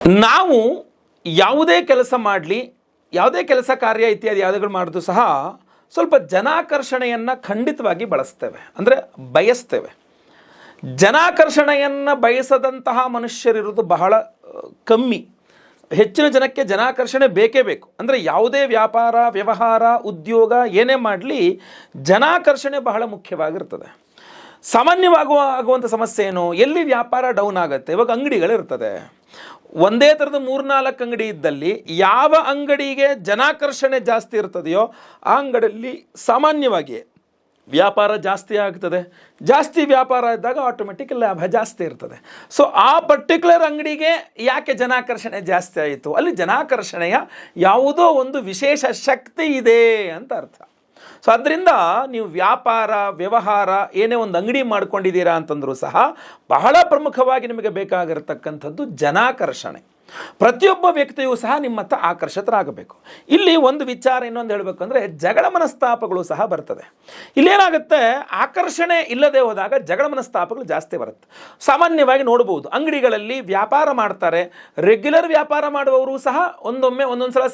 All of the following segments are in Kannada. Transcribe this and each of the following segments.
ನಾವು ಯಾವುದೇ ಕೆಲಸ ಮಾಡಲಿ, ಯಾವುದೇ ಕೆಲಸ ಕಾರ್ಯ ಇತ್ಯಾದಿ ಯಾವುದುಗಳು ಮಾಡಿದ್ರು ಸಹ ಸ್ವಲ್ಪ ಜನಾಕರ್ಷಣೆಯನ್ನು ಖಂಡಿತವಾಗಿ ಬಳಸ್ತೇವೆ, ಅಂದರೆ ಬಯಸ್ತೇವೆ. ಜನಾಕರ್ಷಣೆಯನ್ನು ಬಯಸದಂತಹ ಮನುಷ್ಯರಿರೋದು ಬಹಳ ಕಮ್ಮಿ. ಹೆಚ್ಚಿನ ಜನಕ್ಕೆ ಜನಾಕರ್ಷಣೆ ಬೇಕೇ ಬೇಕು. ಅಂದರೆ ಯಾವುದೇ ವ್ಯಾಪಾರ, ವ್ಯವಹಾರ, ಉದ್ಯೋಗ ಏನೇ ಮಾಡಲಿ ಜನಾಕರ್ಷಣೆ ಬಹಳ ಮುಖ್ಯವಾಗಿರ್ತದೆ. ಸಾಮಾನ್ಯವಾಗುವ ಆಗುವಂಥ ಸಮಸ್ಯೆ ಏನು? ಎಲ್ಲಿ ವ್ಯಾಪಾರ ಡೌನ್ ಆಗುತ್ತೆ? ಇವಾಗ ಅಂಗಡಿಗಳಿರ್ತದೆ. ಒಂದೇ ಥರದ ಮೂರ್ನಾಲ್ಕು ಅಂಗಡಿ ಇದ್ದಲ್ಲಿ ಯಾವ ಅಂಗಡಿಗೆ ಜನಾಕರ್ಷಣೆ ಜಾಸ್ತಿ ಇರ್ತದೆಯೋ ಆ ಅಂಗಡಿಯಲ್ಲಿ ಸಾಮಾನ್ಯವಾಗಿ ವ್ಯಾಪಾರ ಜಾಸ್ತಿ ಆಗ್ತದೆ. ಜಾಸ್ತಿ ವ್ಯಾಪಾರ ಇದ್ದಾಗ ಆಟೋಮೆಟಿಕ್ ಲಾಭ ಜಾಸ್ತಿ ಇರ್ತದೆ. ಸೊ ಆ ಪರ್ಟಿಕ್ಯುಲರ್ ಅಂಗಡಿಗೆ ಯಾಕೆ ಜನಾಕರ್ಷಣೆ ಜಾಸ್ತಿ ಆಯಿತು? ಅಲ್ಲಿ ಜನಾಕರ್ಷಣೆಯ ಯಾವುದೋ ಒಂದು ವಿಶೇಷ ಶಕ್ತಿ ಇದೆ ಅಂತ ಅರ್ಥ. ಸೊ ಅದರಿಂದ ನೀವು ವ್ಯಾಪಾರ, ವ್ಯವಹಾರ, ಏನೇ ಒಂದು ಅಂಗಡಿ ಮಾಡ್ಕೊಂಡಿದ್ದೀರಾ ಅಂತಂದರೂ ಸಹ ಬಹಳ ಪ್ರಮುಖವಾಗಿ ನಿಮಗೆ ಬೇಕಾಗಿರತಕ್ಕಂಥದ್ದು ಜನಾಕರ್ಷಣೆ. ಪ್ರತಿಯೊಬ್ಬ ವ್ಯಕ್ತಿಯೂ ಸಹ ನಿಮ್ಮತ್ತ ಆಕರ್ಷಿತರಾಗಬೇಕು. ಇಲ್ಲಿ ಒಂದು ವಿಚಾರ ಇನ್ನೊಂದು ಹೇಳಬೇಕು ಅಂದರೆ ಜಗಳ ಮನಸ್ತಾಪಗಳು ಸಹ ಬರ್ತದೆ. ಇಲ್ಲೇನಾಗುತ್ತೆ? ಆಕರ್ಷಣೆ ಇಲ್ಲದೆ ಹೋದಾಗ ಜಗಳ ಮನಸ್ತಾಪಗಳು ಜಾಸ್ತಿ ಬರುತ್ತೆ. ಸಾಮಾನ್ಯವಾಗಿ ನೋಡ್ಬೋದು, ಅಂಗಡಿಗಳಲ್ಲಿ ವ್ಯಾಪಾರ ಮಾಡ್ತಾರೆ. ರೆಗ್ಯುಲರ್ ವ್ಯಾಪಾರ ಮಾಡುವವರು ಸಹ ಒಂದೊಮ್ಮೆ ಒಂದೊಂದು ಸಲ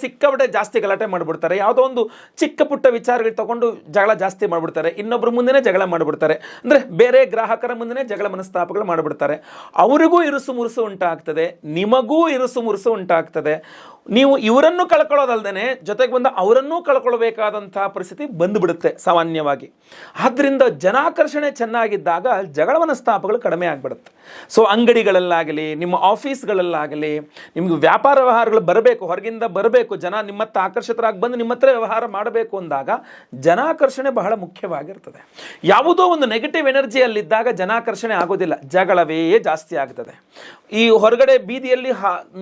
ಜಾಸ್ತಿ ಗಲಾಟೆ ಮಾಡಿಬಿಡ್ತಾರೆ. ಯಾವುದೋ ಒಂದು ಚಿಕ್ಕ ಪುಟ್ಟ ವಿಚಾರಗಳು ತಗೊಂಡು ಜಗಳ ಜಾಸ್ತಿ ಮಾಡಿಬಿಡ್ತಾರೆ. ಇನ್ನೊಬ್ಬರ ಮುಂದೆನೇ ಜಗಳ ಮಾಡಿಬಿಡ್ತಾರೆ. ಅಂದರೆ ಬೇರೆ ಗ್ರಾಹಕರ ಮುಂದೆನೇ ಜಗಳ ಮನಸ್ತಾಪಗಳು ಮಾಡಿಬಿಡ್ತಾರೆ. ಅವರಿಗೂ ಇರುಸು ಮುರುಸು ಉಂಟಾಗ್ತದೆ. ನಿಮಗೂ ಇರುಸು ಮುರುಸು ಉಂಟಾಗ್ತದೆ. ನೀವು ಇವರನ್ನು ಕಳ್ಕೊಳ್ಳೋದಲ್ದೇ ಜೊತೆಗೆ ಬಂದು ಅವರನ್ನೂ ಕಳ್ಕೊಳ್ಬೇಕಾದಂತಹ ಪರಿಸ್ಥಿತಿ ಬಂದುಬಿಡುತ್ತೆ ಸಾಮಾನ್ಯವಾಗಿ. ಆದ್ದರಿಂದ ಜನಾಕರ್ಷಣೆ ಚೆನ್ನಾಗಿದ್ದಾಗ ಜಗಳ ಮನಸ್ತಾಪಗಳು ಕಡಿಮೆ ಆಗಿಬಿಡುತ್ತೆ. ಸೊ ಅಂಗಡಿಗಳಲ್ಲಾಗಲಿ, ನಿಮ್ಮ ಆಫೀಸ್ಗಳಲ್ಲಾಗಲಿ, ನಿಮ್ಗೆ ವ್ಯಾಪಾರ ವ್ಯವಹಾರಗಳು ಬರಬೇಕು, ಹೊರಗಿಂದ ಬರಬೇಕು, ಜನ ನಿಮ್ಮತ್ತ ಆಕರ್ಷಿತರಾಗಿ ಬಂದು ನಿಮ್ಮ ಹತ್ರ ವ್ಯವಹಾರ ಮಾಡಬೇಕು ಅಂದಾಗ ಜನಾಕರ್ಷಣೆ ಬಹಳ ಮುಖ್ಯವಾಗಿರ್ತದೆ. ಯಾವುದೋ ಒಂದು ನೆಗೆಟಿವ್ ಎನರ್ಜಿ ಅಲ್ಲಿದ್ದಾಗ ಜನಾಕರ್ಷಣೆ ಆಗೋದಿಲ್ಲ, ಜಗಳವೇ ಜಾಸ್ತಿ ಆಗ್ತದೆ. ಈ ಹೊರಗಡೆ ಬೀದಿಯಲ್ಲಿ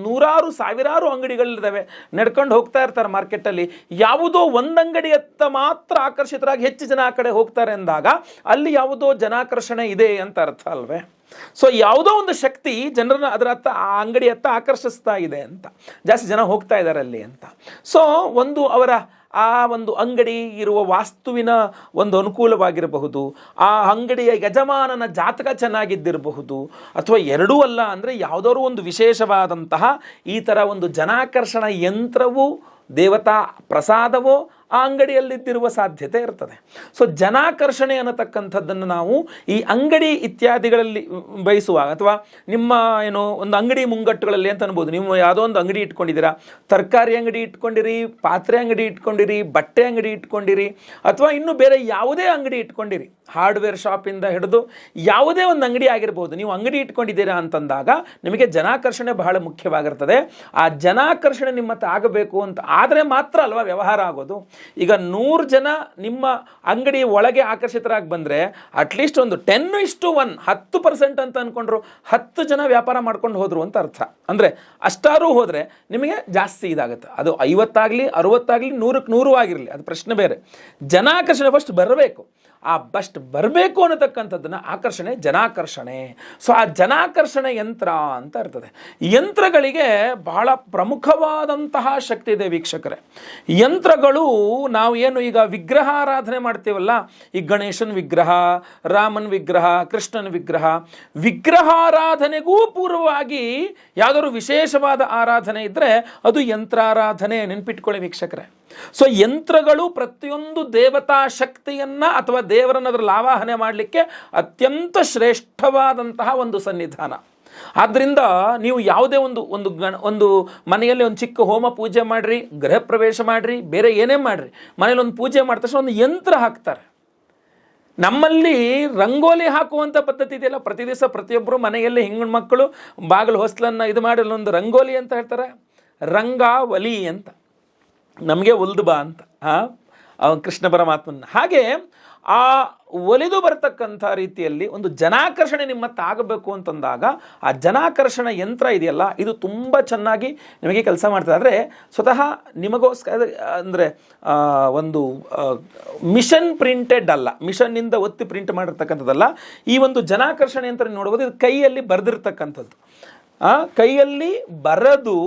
ನೂರಾರು, ಸಾವಿರಾರು ಅಂಗಡಿಗಳಿದ್ದಾವೆ ನಡ್ಕೊಂಡು ಹೋಗ್ತಾ ಇರ್ತಾರೆ ಮಾರ್ಕೆಟಲ್ಲಿ ಯಾವುದೋ ಒಂದು ಅಂಗಡಿಯತ್ತ ಮಾತ್ರ ಆಕರ್ಷಿತರಾಗಿ ಹೆಚ್ಚು ಜನ ಆ ಕಡೆ ಹೋಗ್ತಾರೆ ಅಂದಾಗ ಅಲ್ಲಿ ಯಾವುದೋ ಜನಾಕರ್ಷಣೆ ಇದೆ ಅಂತ ಅರ್ಥ ಅಲ್ವೇ? ಸೊ ಯಾವುದೋ ಒಂದು ಶಕ್ತಿ ಜನರನ್ನ ಅದರ ಹತ್ತ ಆ ಅಂಗಡಿ ಹತ್ತ ಆಕರ್ಷಿಸ್ತಾ ಇದೆ ಅಂತ. ಜಾಸ್ತಿ ಜನ ಹೋಗ್ತಾ ಇದ್ದಾರೆ ಅಲ್ಲಿ ಅಂತ. ಸೊ ಒಂದು ಅವರ ಆ ಒಂದು ಅಂಗಡಿ ಇರುವ ವಾಸ್ತುವಿನ ಒಂದು ಅನುಕೂಲವಾಗಿರಬಹುದು. ಆ ಅಂಗಡಿಯ ಯಜಮಾನನ ಜಾತಕ ಚೆನ್ನಾಗಿದ್ದಿರಬಹುದು. ಅಥವಾ ಎರಡೂ ಅಲ್ಲ ಅಂದರೆ ಯಾವುದಾದ್ರು ಒಂದು ವಿಶೇಷವಾದಂತಹ ಈ ಥರ ಒಂದು ಜನಾಕರ್ಷಣ ಯಂತ್ರವು, ದೇವತಾ ಪ್ರಸಾದವೋ ಆ ಅಂಗಡಿಯಲ್ಲಿದ್ದಿರುವ ಸಾಧ್ಯತೆ ಇರ್ತದೆ. ಸೊ ಜನಾಕರ್ಷಣೆ ಅನ್ನತಕ್ಕಂಥದ್ದನ್ನು ನಾವು ಈ ಅಂಗಡಿ ಇತ್ಯಾದಿಗಳಲ್ಲಿ ಬಯಸುವಾಗ ಅಥವಾ ನಿಮ್ಮ ಏನು ಒಂದು ಅಂಗಡಿ ಮುಂಗಟ್ಟುಗಳಲ್ಲಿ ಅಂತ ಅನ್ಬೋದು. ನೀವು ಯಾವುದೋ ಒಂದು ಅಂಗಡಿ ಇಟ್ಕೊಂಡಿದ್ದೀರಾ. ತರಕಾರಿ ಅಂಗಡಿ ಇಟ್ಕೊಂಡಿರಿ, ಪಾತ್ರೆ ಅಂಗಡಿ ಇಟ್ಕೊಂಡಿರಿ, ಬಟ್ಟೆ ಅಂಗಡಿ ಇಟ್ಕೊಂಡಿರಿ, ಅಥವಾ ಇನ್ನು ಬೇರೆ ಯಾವುದೇ ಅಂಗಡಿ ಇಟ್ಕೊಂಡಿರಿ. ಹಾರ್ಡ್ವೇರ್ ಶಾಪಿಂದ ಹಿಡಿದು ಯಾವುದೇ ಒಂದು ಅಂಗಡಿ ಆಗಿರ್ಬೋದು. ನೀವು ಅಂಗಡಿ ಇಟ್ಕೊಂಡಿದ್ದೀರಾ ಅಂತಂದಾಗ ನಿಮಗೆ ಜನಾಕರ್ಷಣೆ ಬಹಳ ಮುಖ್ಯವಾಗಿರ್ತದೆ. ಆ ಜನಾಕರ್ಷಣೆ ನಿಮ್ಮ ಆಗಬೇಕು ಅಂತ ಆದರೆ ಮಾತ್ರ ಅಲ್ವಾ ವ್ಯವಹಾರ ಆಗೋದು? ಈಗ ನೂರು ಜನ ನಿಮ್ಮ ಅಂಗಡಿ ಒಳಗೆ ಆಕರ್ಷಿತರಾಗಿ ಬಂದರೆ ಅಟ್ಲೀಸ್ಟ್ ಒಂದು ಟೆನ್ ಇಷ್ಟು ಒನ್ ಹತ್ತು ಪರ್ಸೆಂಟ್ ಅಂತ ಅಂದ್ಕೊಂಡ್ರು ಹತ್ತು ಜನ ವ್ಯಾಪಾರ ಮಾಡ್ಕೊಂಡು ಹೋದರು ಅಂತ ಅರ್ಥ. ಅಂದರೆ ಅಷ್ಟಾರು ಹೋದರೆ ನಿಮಗೆ ಜಾಸ್ತಿ ಇದಾಗುತ್ತೆ. ಅದು ಐವತ್ತಾಗಲಿ, ಅರುವತ್ತಾಗಲಿ ನೂರಕ್ಕೆ ನೂರು ಆಗಿರಲಿ, ಅದು ಪ್ರಶ್ನೆ ಬೇರೆ. ಜನಾಕರ್ಷಣೆ ಫಸ್ಟ್ ಬರಬೇಕು. ಆ ಬಸ್ಟ್ ಬರಬೇಕು ಅನ್ನತಕ್ಕಂಥದ್ದನ್ನು ಆಕರ್ಷಣೆ, ಜನಾಕರ್ಷಣೆ. ಸೊ ಆ ಜನಾಕರ್ಷಣೆ ಯಂತ್ರ ಅಂತ ಇರ್ತದೆ. ಯಂತ್ರಗಳಿಗೆ ಬಹಳ ಪ್ರಮುಖವಾದಂತಹ ಶಕ್ತಿ ಇದೆ ವೀಕ್ಷಕರೇ. ಯಂತ್ರಗಳು ನಾವು ಏನು ಈಗ ವಿಗ್ರಹಾರಾಧನೆ ಮಾಡ್ತೀವಲ್ಲ? ಈ ಗಣೇಶನ ವಿಗ್ರಹ, ರಾಮನ್ ವಿಗ್ರಹ, ಕೃಷ್ಣನ ವಿಗ್ರಹ. ವಿಗ್ರಹಾರಾಧನೆಗೂ ಪೂರ್ವವಾಗಿ ಯಾವುದಾದ್ರು ವಿಶೇಷವಾದ ಆರಾಧನೆ ಇದ್ದರೆ ಅದು ಯಂತ್ರಾರಾಧನೆ ನೆನ್ಪಿಟ್ಕೊಳ್ಳಿ ವೀಕ್ಷಕರೇ. ಸೊ ಯಂತ್ರಗಳು ಪ್ರತಿಯೊಂದು ದೇವತಾ ಶಕ್ತಿಯನ್ನ ಅಥವಾ ದೇವರನ್ನ ಅದರಲ್ಲಿ ಆವಾಹನೆ ಮಾಡಲಿಕ್ಕೆ ಅತ್ಯಂತ ಶ್ರೇಷ್ಠವಾದಂತಹ ಒಂದು ಸನ್ನಿಧಾನ ಆದ್ದರಿಂದ ನೀವು ಯಾವುದೇ ಒಂದು ಒಂದು ಗಣ ಒಂದು ಮನೆಯಲ್ಲಿ ಒಂದು ಚಿಕ್ಕ ಹೋಮ ಪೂಜೆ ಮಾಡಿರಿ ಗೃಹ ಪ್ರವೇಶ ಮಾಡಿರಿ ಬೇರೆ ಏನೇ ಮಾಡಿರಿ ಮನೇಲಿ ಒಂದು ಪೂಜೆ ಮಾಡಿದ ತಕ್ಷಣ ಒಂದು ಯಂತ್ರ ಹಾಕ್ತಾರೆ ನಮ್ಮಲ್ಲಿ ರಂಗೋಲಿ ಹಾಕುವಂಥ ಪದ್ಧತಿ ಇದೆಯಲ್ಲ ಪ್ರತಿ ದಿವಸ ಪ್ರತಿಯೊಬ್ಬರು ಮನೆಯಲ್ಲಿ ಹೆಣ್ಣು ಮಕ್ಕಳು ಬಾಗಿಲು ಹೊಸ್ಲನ್ನು ಇದು ಮಾಡಿ ಒಂದು ರಂಗೋಲಿ ಅಂತ ಹೇಳ್ತಾರೆ ರಂಗಾವಲಿ ಅಂತ ನಮಗೆ ಒಲ್ದು ಬಾ ಅಂತ, ಹಾಂ? ಕೃಷ್ಣ ಪರಮಾತ್ಮನ. ಹಾಗೆ ಆ ಒಲಿದು ಬರತಕ್ಕಂಥ ರೀತಿಯಲ್ಲಿ ಒಂದು ಜನಾಕರ್ಷಣೆ ನಿಮ್ಮ ಆಗಬೇಕು ಅಂತಂದಾಗ ಆ ಜನಾಕರ್ಷಣ ಯಂತ್ರ ಇದೆಯಲ್ಲ, ಇದು ತುಂಬ ಚೆನ್ನಾಗಿ ನಿಮಗೆ ಕೆಲಸ ಮಾಡ್ತದೆ. ಆದರೆ ಸ್ವತಃ ನಿಮಗೋಸ್ಕರ, ಅಂದರೆ ಒಂದು ಮಿಷನ್ ಪ್ರಿಂಟೆಡ್ ಅಲ್ಲ, ಮಿಷನ್ನಿಂದ ಒತ್ತಿ ಪ್ರಿಂಟ್ ಮಾಡಿರ್ತಕ್ಕಂಥದ್ದಲ್ಲ, ಈ ಒಂದು ಜನಾಕರ್ಷಣೆ ಯಂತ್ರ ನೋಡ್ಬೋದು, ಇದು ಕೈಯಲ್ಲಿ ಬರೆದಿರ್ತಕ್ಕಂಥದ್ದು. ಕೈಯಲ್ಲಿ ಬರೆದು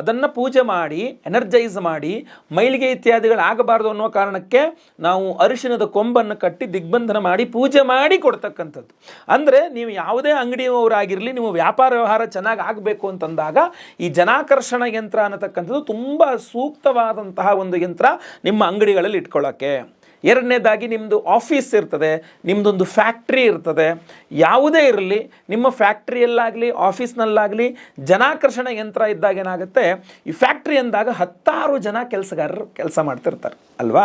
ಅದನ್ನು ಪೂಜೆ ಮಾಡಿ ಎನರ್ಜೈಸ್ ಮಾಡಿ, ಮೈಲಿಗೆ ಇತ್ಯಾದಿಗಳು ಆಗಬಾರ್ದು ಅನ್ನೋ ಕಾರಣಕ್ಕೆ ನಾವು ಅರಿಶಿನದ ಕೊಂಬನ್ನು ಕಟ್ಟಿ ದಿಗ್ಬಂಧನ ಮಾಡಿ ಪೂಜೆ ಮಾಡಿ ಕೊಡ್ತಕ್ಕಂಥದ್ದು. ಅಂದರೆ ನೀವು ಯಾವುದೇ ಅಂಗಡಿಯವರಾಗಿರಲಿ, ನೀವು ವ್ಯಾಪಾರ ವ್ಯವಹಾರ ಚೆನ್ನಾಗಿ ಆಗಬೇಕು ಅಂತಂದಾಗ ಈ ಜನಾಕರ್ಷಣ ಯಂತ್ರ ಅನ್ನತಕ್ಕಂಥದ್ದು ತುಂಬ ಸೂಕ್ತವಾದಂತಹ ಒಂದು ಯಂತ್ರ ನಿಮ್ಮ ಅಂಗಡಿಗಳಲ್ಲಿ ಇಟ್ಕೊಳ್ಳೋಕ್ಕೆ ಎರಡನೇದಾಗಿ ನಿಮ್ಮದು ಆಫೀಸ್ ಇರ್ತದೆ ನಿಮ್ಮದೊಂದು ಫ್ಯಾಕ್ಟ್ರಿ ಇರ್ತದೆ. ಯಾವುದೇ ಇರಲಿ, ನಿಮ್ಮ ಫ್ಯಾಕ್ಟ್ರಿಯಲ್ಲಾಗಲಿ ಆಫೀಸ್ನಲ್ಲಾಗಲಿ ಜನಾಕರ್ಷಣ ಯಂತ್ರ ಇದ್ದಾಗ ಏನಾಗುತ್ತೆ? ಈ ಫ್ಯಾಕ್ಟ್ರಿ ಅಂದಾಗ ಹತ್ತಾರು ಜನ ಕೆಲಸಗಾರರು ಕೆಲಸ ಮಾಡ್ತಿರ್ತಾರೆ, ಅಲ್ವಾ?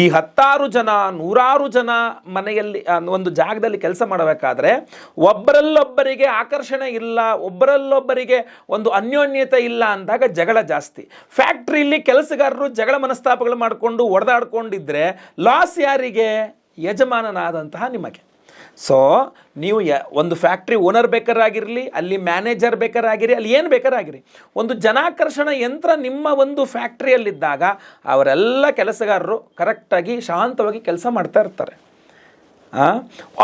ಈ ಹತ್ತಾರು ಜನ, ನೂರಾರು ಜನ ಮನೆಯಲ್ಲಿ ಒಂದು ಜಾಗದಲ್ಲಿ ಕೆಲಸ ಮಾಡಬೇಕಾದ್ರೆ ಒಬ್ಬರಲ್ಲೊಬ್ಬರಿಗೆ ಆಕರ್ಷಣೆ ಇಲ್ಲ ಒಬ್ಬರಲ್ಲೊಬ್ಬರಿಗೆ ಒಂದು ಅನ್ಯೋನ್ಯತೆ ಇಲ್ಲ ಅಂದಾಗ ಜಗಳ ಜಾಸ್ತಿ. ಫ್ಯಾಕ್ಟ್ರಿಯಲ್ಲಿ ಕೆಲಸಗಾರರು ಜಗಳ ಮನಸ್ತಾಪಗಳು ಮಾಡಿಕೊಂಡು ಹೊಡೆದಾಡ್ಕೊಂಡಿದ್ರೆ ಲಾಸ್ ಯಾರಿಗೆ ಯಜಮಾನನಾದಂತಹ ನಿಮಗೆ. ಸೊ ನೀವು ಒಂದು ಫ್ಯಾಕ್ಟ್ರಿ ಓನರ್ ಬೇಕಾರಾಗಿರಲಿ, ಅಲ್ಲಿ ಮ್ಯಾನೇಜರ್ ಬೇಕಾರಾಗಿರಿ ಅಲ್ಲಿ ಏನು ಬೇಕಾರಾಗಿರಿ. ಒಂದು ಜನಾಕರ್ಷಣ ಯಂತ್ರ ನಿಮ್ಮ ಒಂದು ಫ್ಯಾಕ್ಟ್ರಿಯಲ್ಲಿದ್ದಾಗ ಅವರೆಲ್ಲ ಕೆಲಸಗಾರರು ಕರೆಕ್ಟಾಗಿ ಶಾಂತವಾಗಿ ಕೆಲಸ ಮಾಡ್ತಾ ಇರ್ತಾರೆ.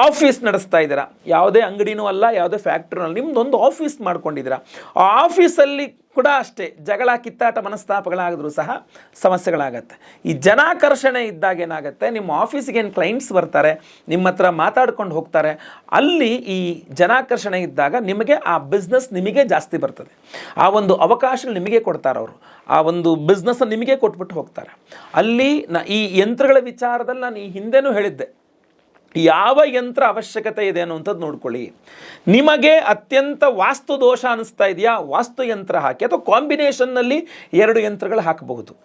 ಆಫೀಸ್ ನಡೆಸ್ತಾ ಇದ್ದೀರಾ? ಯಾವುದೇ ಅಂಗಡಿನೂ ಅಲ್ಲ, ಯಾವುದೇ ಫ್ಯಾಕ್ಟ್ರಿನೂ ನಿಮ್ಮದೊಂದು ಆಫೀಸ್ ಮಾಡ್ಕೊಂಡಿದ್ದೀರಾ? ಆ ಆಫೀಸಲ್ಲಿ ಕೂಡ ಅಷ್ಟೇ, ಜಗಳ, ಕಿತ್ತಾಟ ಮನಸ್ತಾಪಗಳಾಗಿದ್ರು ಸಹ ಸಮಸ್ಯೆಗಳಾಗತ್ತೆ. ಈ ಜನಾಕರ್ಷಣೆ ಇದ್ದಾಗ ಏನಾಗುತ್ತೆ, ನಿಮ್ಮ ಆಫೀಸಿಗೆ ಏನು ಕ್ಲೈಂಟ್ಸ್ ಬರ್ತಾರೆ, ನಿಮ್ಮ ಹತ್ರ ಮಾತಾಡ್ಕೊಂಡು ಹೋಗ್ತಾರೆ, ಅಲ್ಲಿ ಈ ಜನಾಕರ್ಷಣೆ ಇದ್ದಾಗ ನಿಮಗೆ ಆ ಬಿಸ್ನೆಸ್ ನಿಮಗೆ ಜಾಸ್ತಿ ಬರ್ತದೆ. ಆ ಒಂದು ಅವಕಾಶ ನಿಮಗೆ ಕೊಡ್ತಾರೆ ಅವರು. ಆ ಒಂದು ಬಿಸ್ನೆಸ್ ನಿಮಗೆ ಕೊಟ್ಬಿಟ್ಟು ಹೋಗ್ತಾರೆ. ಅಲ್ಲಿ ನ ಈ ಯಂತ್ರಗಳ ವಿಚಾರದಲ್ಲಿ ನಾನು ಈ ಹಿಂದೆನೂ ಹೇಳಿದ್ದೆ. ಯಾವ ಯಂತ್ರ ಅವಶ್ಯಕತೆ ಇದೆ ಅನ್ನುವಂಥದ್ದು ನೋಡ್ಕೊಳ್ಳಿ. ನಿಮಗೆ ಅತ್ಯಂತ ವಾಸ್ತು ದೋಷ ಅನಿಸ್ತಾ ಇದೆಯಾ? ವಾಸ್ತು ಯಂತ್ರ ಹಾಕಿ ಅಥವಾ ಕಾಂಬಿನೇಷನ್ನಲ್ಲಿ ಎರಡು ಯಂತ್ರಗಳು ಹಾಕಬಹುದು.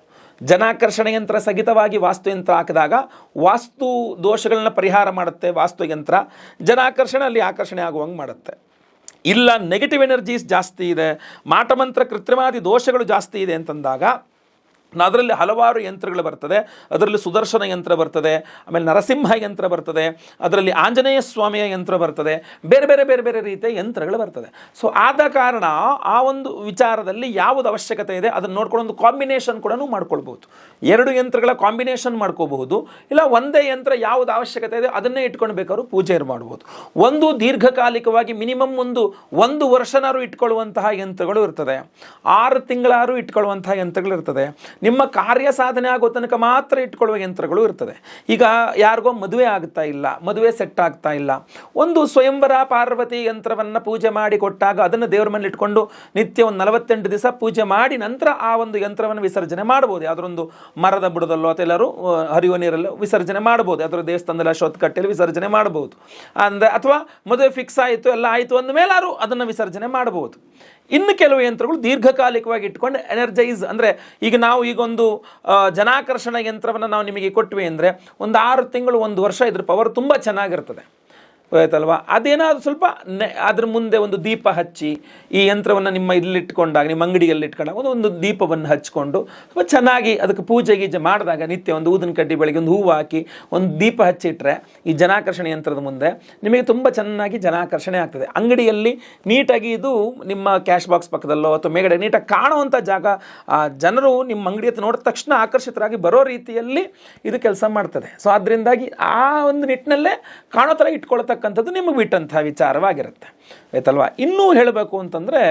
ಜನಾಕರ್ಷಣ ಯಂತ್ರ ಸಹಿತವಾಗಿ ವಾಸ್ತು ಯಂತ್ರ ಹಾಕಿದಾಗ ವಾಸ್ತು ದೋಷಗಳನ್ನ ಪರಿಹಾರ ಮಾಡುತ್ತೆ, ವಾಸ್ತು ಯಂತ್ರ. ಜನಾಕರ್ಷಣೆ ಅಲ್ಲಿ ಆಕರ್ಷಣೆ ಆಗುವಂಗೆ ಮಾಡುತ್ತೆ. ಇಲ್ಲ ನೆಗೆಟಿವ್ ಎನರ್ಜೀಸ್ ಜಾಸ್ತಿ ಇದೆ. ಮಾಟಮಂತ್ರ ಕೃತ್ರಿಮಾದಿ ದೋಷಗಳು ಜಾಸ್ತಿ ಇದೆ ಅಂತಂದಾಗ ಅದರಲ್ಲಿ ಹಲವಾರು ಯಂತ್ರಗಳು ಬರ್ತದೆ. ಅದರಲ್ಲಿ ಸುದರ್ಶನ ಯಂತ್ರ ಬರ್ತದೆ. ಆಮೇಲೆ ನರಸಿಂಹ ಯಂತ್ರ ಬರ್ತದೆ. ಅದರಲ್ಲಿ ಆಂಜನೇಯ ಸ್ವಾಮಿಯ ಯಂತ್ರ ಬರ್ತದೆ. ಬೇರೆ ಬೇರೆ ಬೇರೆ ಬೇರೆ ರೀತಿಯ ಯಂತ್ರಗಳು ಬರ್ತದೆ. ಸೊ ಆದ ಕಾರಣ ಆ ಒಂದು ವಿಚಾರದಲ್ಲಿ ಯಾವುದು ಅವಶ್ಯಕತೆ ಇದೆ ಅದನ್ನು ನೋಡ್ಕೊಂಡು ಒಂದು ಕಾಂಬಿನೇಷನ್ ಕೂಡ ಮಾಡ್ಕೊಳ್ಬಹುದು. ಎರಡು ಯಂತ್ರಗಳ ಕಾಂಬಿನೇಷನ್ ಮಾಡ್ಕೋಬಹುದು. ಇಲ್ಲ, ಒಂದೇ ಯಂತ್ರ ಯಾವುದು ಅವಶ್ಯಕತೆ ಇದೆ ಅದನ್ನೇ ಇಟ್ಕೊಂಡು ಬೇಕಾದ್ರೂ ಪೂಜೆ ಮಾಡ್ಬೋದು. ಒಂದು ದೀರ್ಘಕಾಲಿಕವಾಗಿ ಮಿನಿಮಮ್ ಒಂದು ಒಂದು ವರ್ಷನಾರು ಇಟ್ಕೊಳ್ಳುವಂತಹ ಯಂತ್ರಗಳು ಇರ್ತದೆ. ಆರು ತಿಂಗಳಾರು ಇಟ್ಕೊಳ್ಳುವಂತಹ ಯಂತ್ರಗಳು ಇರ್ತದೆ. ನಿಮ್ಮ ಕಾರ್ಯ ಸಾಧನೆ ಆಗೋ ತನಕ ಮಾತ್ರ ಇಟ್ಕೊಳ್ಳುವ ಯಂತ್ರಗಳು ಇರ್ತದೆ. ಈಗ ಯಾರಿಗೋ ಮದುವೆ ಆಗ್ತಾ ಇಲ್ಲ, ಮದುವೆ ಸೆಟ್ ಆಗ್ತಾ ಇಲ್ಲ. ಒಂದು ಸ್ವಯಂವರ ಪಾರ್ವತಿ ಯಂತ್ರವನ್ನು ಪೂಜೆ ಮಾಡಿ ಕೊಟ್ಟಾಗ ಅದನ್ನು ದೇವರ ಮನೇಲಿ ಇಟ್ಕೊಂಡು ನಿತ್ಯ ಒಂದು ನಲವತ್ತೆಂಟು ದಿವಸ ಪೂಜೆ ಮಾಡಿ ನಂತರ ಆ ಒಂದು ಯಂತ್ರವನ್ನು ವಿಸರ್ಜನೆ ಮಾಡ್ಬೋದು. ಯಾವುದೊಂದು ಮರದ ಬುಡದಲ್ಲೋ ಅಥವಾ ಎಲ್ಲರೂ ಹರಿಯುವ ನೀರಲ್ಲೋ ವಿಸರ್ಜನೆ ಮಾಡ್ಬೋದು. ಅದರ ದೇವಸ್ಥಾನದಲ್ಲಿ ಅಶ್ವತ್ ಕಟ್ಟೆಯಲ್ಲಿ ವಿಸರ್ಜನೆ ಮಾಡ್ಬೋದು. ಅಂದರೆ, ಅಥವಾ ಮದುವೆ ಫಿಕ್ಸ್ ಆಯಿತು, ಎಲ್ಲ ಆಯಿತು ಅಂದ ಮೇಲಾರು ಅದನ್ನು ವಿಸರ್ಜನೆ ಮಾಡ್ಬೋದು. ಇನ್ನು ಕೆಲವು ಯಂತ್ರಗಳು ದೀರ್ಘಕಾಲಿಕವಾಗಿ ಇಟ್ಕೊಂಡು ಎನರ್ಜೈಸ್ ಅಂದರೆ ಈಗ ನಾವು ಈಗೊಂದು ಒಂದು ಜನಾಕರ್ಷಣ ಯಂತ್ರವನ್ನು ನಾವು ನಿಮಗೆ ಕೊಟ್ವಿ ಅಂದರೆ ಒಂದು ಆರು ತಿಂಗಳು, ಒಂದು ವರ್ಷ ಇದ್ರ ಪವರ್ ತುಂಬ ಚೆನ್ನಾಗಿರ್ತದೆ. ಆಯ್ತಲ್ವಾ ಅದೇನಾದರೂ ಸ್ವಲ್ಪ ನೆ ಅದ್ರ ಮುಂದೆ ಒಂದು ದೀಪ ಹಚ್ಚಿ, ಈ ಯಂತ್ರವನ್ನು ನಿಮ್ಮ ಇಲ್ಲಿಟ್ಕೊಂಡಾಗ ನಿಮ್ಮ ಅಂಗಡಿಯಲ್ಲಿ ಇಟ್ಕೊಂಡಾಗ ಒಂದು ಒಂದು ದೀಪವನ್ನು ಹಚ್ಕೊಂಡು ಸ್ವಲ್ಪ ಚೆನ್ನಾಗಿ ಅದಕ್ಕೆ ಪೂಜೆ ಗೀಜೆ ಮಾಡಿದಾಗ ನಿತ್ಯ ಒಂದು ಊದಿನ ಕಡ್ಡಿ ಬೆಳಗ್ಗೆ ಒಂದು ಹೂವು ಹಾಕಿ ಒಂದು ದೀಪ ಹಚ್ಚಿಟ್ರೆ, ಈ ಜನಾಕರ್ಷಣೆ ಯಂತ್ರದ ಮುಂದೆ ನಿಮಗೆ ತುಂಬ ಚೆನ್ನಾಗಿ ಜನಾಕರ್ಷಣೆ ಆಗ್ತದೆ. ಅಂಗಡಿಯಲ್ಲಿ ನೀಟಾಗಿ ಇದು ನಿಮ್ಮ ಕ್ಯಾಶ್ ಬಾಕ್ಸ್ ಪಕ್ಕದಲ್ಲೋ ಅಥವಾ ಮೇಗಡೆ ನೀಟಾಗಿ ಕಾಣುವಂಥ ಜಾಗ ಜನರು ನಿಮ್ಮ ಅಂಗಡಿ ಹತ್ರ ನೋಡಿದ ತಕ್ಷಣ ಆಕರ್ಷಿತರಾಗಿ ಬರೋ ರೀತಿಯಲ್ಲಿ ಇದು ಕೆಲಸ ಮಾಡ್ತದೆ. ಸೊ ಅದರಿಂದಾಗಿ ಆ ಒಂದು ನಿಟ್ಟಿನಲ್ಲೇ ಕಾಣೋ ಥರ ಇಟ್ಕೊಳ್ತಕ್ಕಂಥದ್ದು ನಿಮಗೆ ಬಿಟ್ಟಂಥ ವಿಚಾರವಾಗಿರುತ್ತೆ. ಆಯ್ತಲ್ವಾ? ಇನ್ನೂ ಹೇಳಬೇಕು ಅಂತಂದರೆ,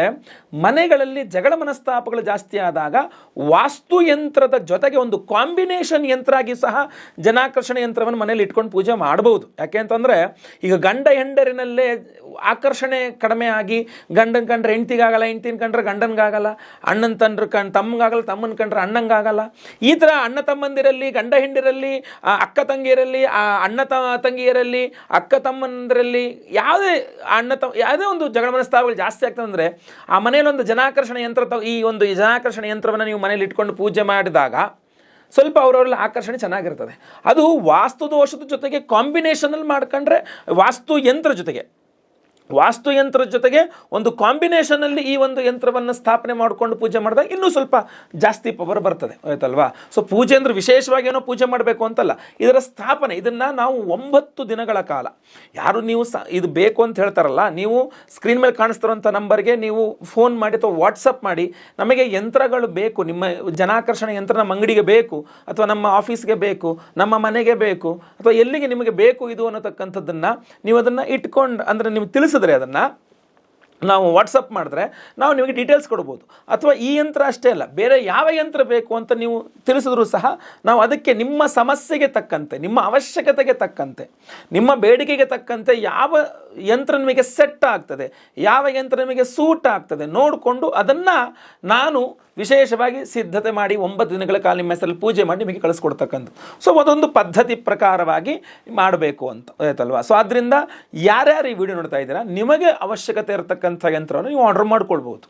ಮನೆಗಳಲ್ಲಿ ಜಗಳ ಮನಸ್ತಾಪಗಳು ಜಾಸ್ತಿ ಆದಾಗ ವಾಸ್ತು ಯಂತ್ರದ ಜೊತೆಗೆ ಒಂದು ಕಾಂಬಿನೇಷನ್ ಯಂತ್ರ ಆಗಿ ಸಹ ಜನಾಕರ್ಷಣೆ ಯಂತ್ರವನ್ನು ಮನೇಲಿ ಇಟ್ಕೊಂಡು ಪೂಜೆ ಮಾಡಬಹುದು ಯಾಕೆ ಅಂತಂದರೆ, ಈಗ ಗಂಡ ಹೆಂಡರಿನಲ್ಲೇ ಆಕರ್ಷಣೆ ಕಡಿಮೆ ಆಗಿ ಗಂಡನ ಕಂಡ್ರೆ ಹೆಂಡತಿಗಾಗಲ್ಲ, ಹೆಂಡ್ತಿನ ಕಂಡ್ರೆ ಗಂಡನಿಗಾಗಲ್ಲ, ಅಣ್ಣನ ತಂಡ್ರ ಕಣ್ ತಮ್ಮಗಾಗಲ್ಲ, ತಮ್ಮನ ಕಂಡ್ರೆ ಅಣ್ಣಂಗಾಗಲ್ಲ. ಈ ಥರ ಅಣ್ಣ ತಮ್ಮಂದಿರಲ್ಲಿ, ಗಂಡ ಹೆಂಡಿರಲ್ಲಿ ಅಕ್ಕ ತಂಗಿಯರಲ್ಲಿ ಅಣ್ಣ ತಂಗಿಯರಲ್ಲಿ, ಅಕ್ಕ ತಮ್ಮಂದಿರಲ್ಲಿ ಯಾವುದೇ ಅಣ್ಣ ತ ಯಾವುದೇ ಒಂದು ಜಗಳ ಮನಸ್ತಾಪಗಳು ಜಾಸ್ತಿ ಆಗ್ತದೆ ಅಂದರೆ ಆ ಮನೆಯಲ್ಲಿ ಒಂದು ಜನಾಕರ್ಷಣ ಯಂತ್ರ ಈ ಒಂದು ಜನಾಕರ್ಷಣ ಯಂತ್ರವನ್ನು ನೀವು ಮನೇಲಿ ಇಟ್ಕೊಂಡು ಪೂಜೆ ಮಾಡಿದಾಗ ಸ್ವಲ್ಪ ಅವರವರಲ್ಲಿ ಆಕರ್ಷಣೆ ಚೆನ್ನಾಗಿರ್ತದೆ. ಅದು ವಾಸ್ತು ದೋಷದ ಜೊತೆಗೆ ಕಾಂಬಿನೇಷನಲ್ಲಿ ಮಾಡ್ಕೊಂಡ್ರೆ ವಾಸ್ತು ಯಂತ್ರ ಜೊತೆಗೆ. ವಾಸ್ತು ಯಂತ್ರದ ಜೊತೆಗೆ ಒಂದು ಕಾಂಬಿನೇಷನಲ್ಲಿ ಈ ಒಂದು ಯಂತ್ರವನ್ನು ಸ್ಥಾಪನೆ ಮಾಡಿಕೊಂಡು ಪೂಜೆ ಮಾಡಿದಾಗ ಇನ್ನೂ ಸ್ವಲ್ಪ ಜಾಸ್ತಿ ಪವರ್ ಬರ್ತದೆ, ಆಯ್ತಲ್ವಾ? ಸೊ ಪೂಜೆ ಅಂದ್ರೆ ವಿಶೇಷವಾಗಿ ಏನೋ ಪೂಜೆ ಮಾಡಬೇಕು ಅಂತಲ್ಲ, ಇದರ ಸ್ಥಾಪನೆ, ಇದನ್ನು ನಾವು ಒಂಬತ್ತು ದಿನಗಳ ಕಾಲ. ಯಾರು ನೀವು ಸ, ಇದು ಬೇಕು ಅಂತ ಹೇಳ್ತಾರಲ್ಲ, ನೀವು ಸ್ಕ್ರೀನ್ ಮೇಲೆ ಕಾಣಿಸ್ತಿರೋಂಥ ನಂಬರ್ಗೆ ನೀವು ಫೋನ್ ಮಾಡಿ ಅಥವಾ ವಾಟ್ಸಪ್ ಮಾಡಿ, ನಮಗೆ ಯಂತ್ರಗಳು ಬೇಕು, ನಿಮ್ಮ ಜನಾಕರ್ಷಣೆ ಯಂತ್ರ ನಮ್ಮ ಅಂಗಡಿಗೆ ಬೇಕು, ಅಥವಾ ನಮ್ಮ ಆಫೀಸ್ಗೆ ಬೇಕು, ನಮ್ಮ ಮನೆಗೆ ಬೇಕು, ಅಥವಾ ಎಲ್ಲಿಗೆ ನಿಮಗೆ ಬೇಕು ಇದು ಅನ್ನತಕ್ಕಂಥದ್ದನ್ನು ನೀವು ಅದನ್ನು ಇಟ್ಕೊಂಡು, ಅಂದರೆ ನೀವು ತಿಳಿಸಿದ್ರೆ ಅದನ್ನು ನಾವು ವಾಟ್ಸಪ್ ಮಾಡಿದ್ರೆ ನಾವು ನಿಮಗೆ ಡೀಟೇಲ್ಸ್ ಕೊಡ್ಬೋದು. ಅಥವಾ ಈ ಯಂತ್ರ ಅಷ್ಟೇ ಅಲ್ಲ, ಬೇರೆ ಯಾವ ಯಂತ್ರ ಬೇಕು ಅಂತ ನೀವು ತಿಳಿಸಿದ್ರು ಸಹ ನಾವು ಅದಕ್ಕೆ ನಿಮ್ಮ ಸಮಸ್ಯೆಗೆ ತಕ್ಕಂತೆ, ನಿಮ್ಮ ಅವಶ್ಯಕತೆಗೆ ತಕ್ಕಂತೆ, ನಿಮ್ಮ ಬೇಡಿಕೆಗೆ ತಕ್ಕಂತೆ ಯಾವ ಯಂತ್ರ ನಿಮಗೆ ಸೆಟ್ ಆಗ್ತದೆ, ಯಾವ ಯಂತ್ರ ನಿಮಗೆ ಸೂಟ್ ಆಗ್ತದೆ ನೋಡಿಕೊಂಡು ಅದನ್ನು ನಾನು ವಿಶೇಷವಾಗಿ ಸಿದ್ಧತೆ ಮಾಡಿ ಒಂಬತ್ತು ದಿನಗಳ ಕಾಲ ನಿಮ್ಮ ಹೆಸರಲ್ಲಿ ಪೂಜೆ ಮಾಡಿ ನಿಮಗೆ ಕಳಿಸ್ಕೊಡ್ತಕ್ಕಂಥ ಸೊ ಅದೊಂದು ಪದ್ಧತಿ ಪ್ರಕಾರವಾಗಿ ಮಾಡಬೇಕು ಅಂತ, ಆಯ್ತಲ್ವಾ? ಸೊ ಆದ್ದರಿಂದ ಯಾರ್ಯಾರು ಈ ವಿಡಿಯೋ ನೋಡ್ತಾ ಇದ್ದೀರಾ, ನಿಮಗೆ ಅವಶ್ಯಕತೆ ಇರತಕ್ಕಂಥ ಯಂತ್ರವನ್ನು ನೀವು ಆರ್ಡರ್ ಮಾಡ್ಕೊಳ್ಬೋದು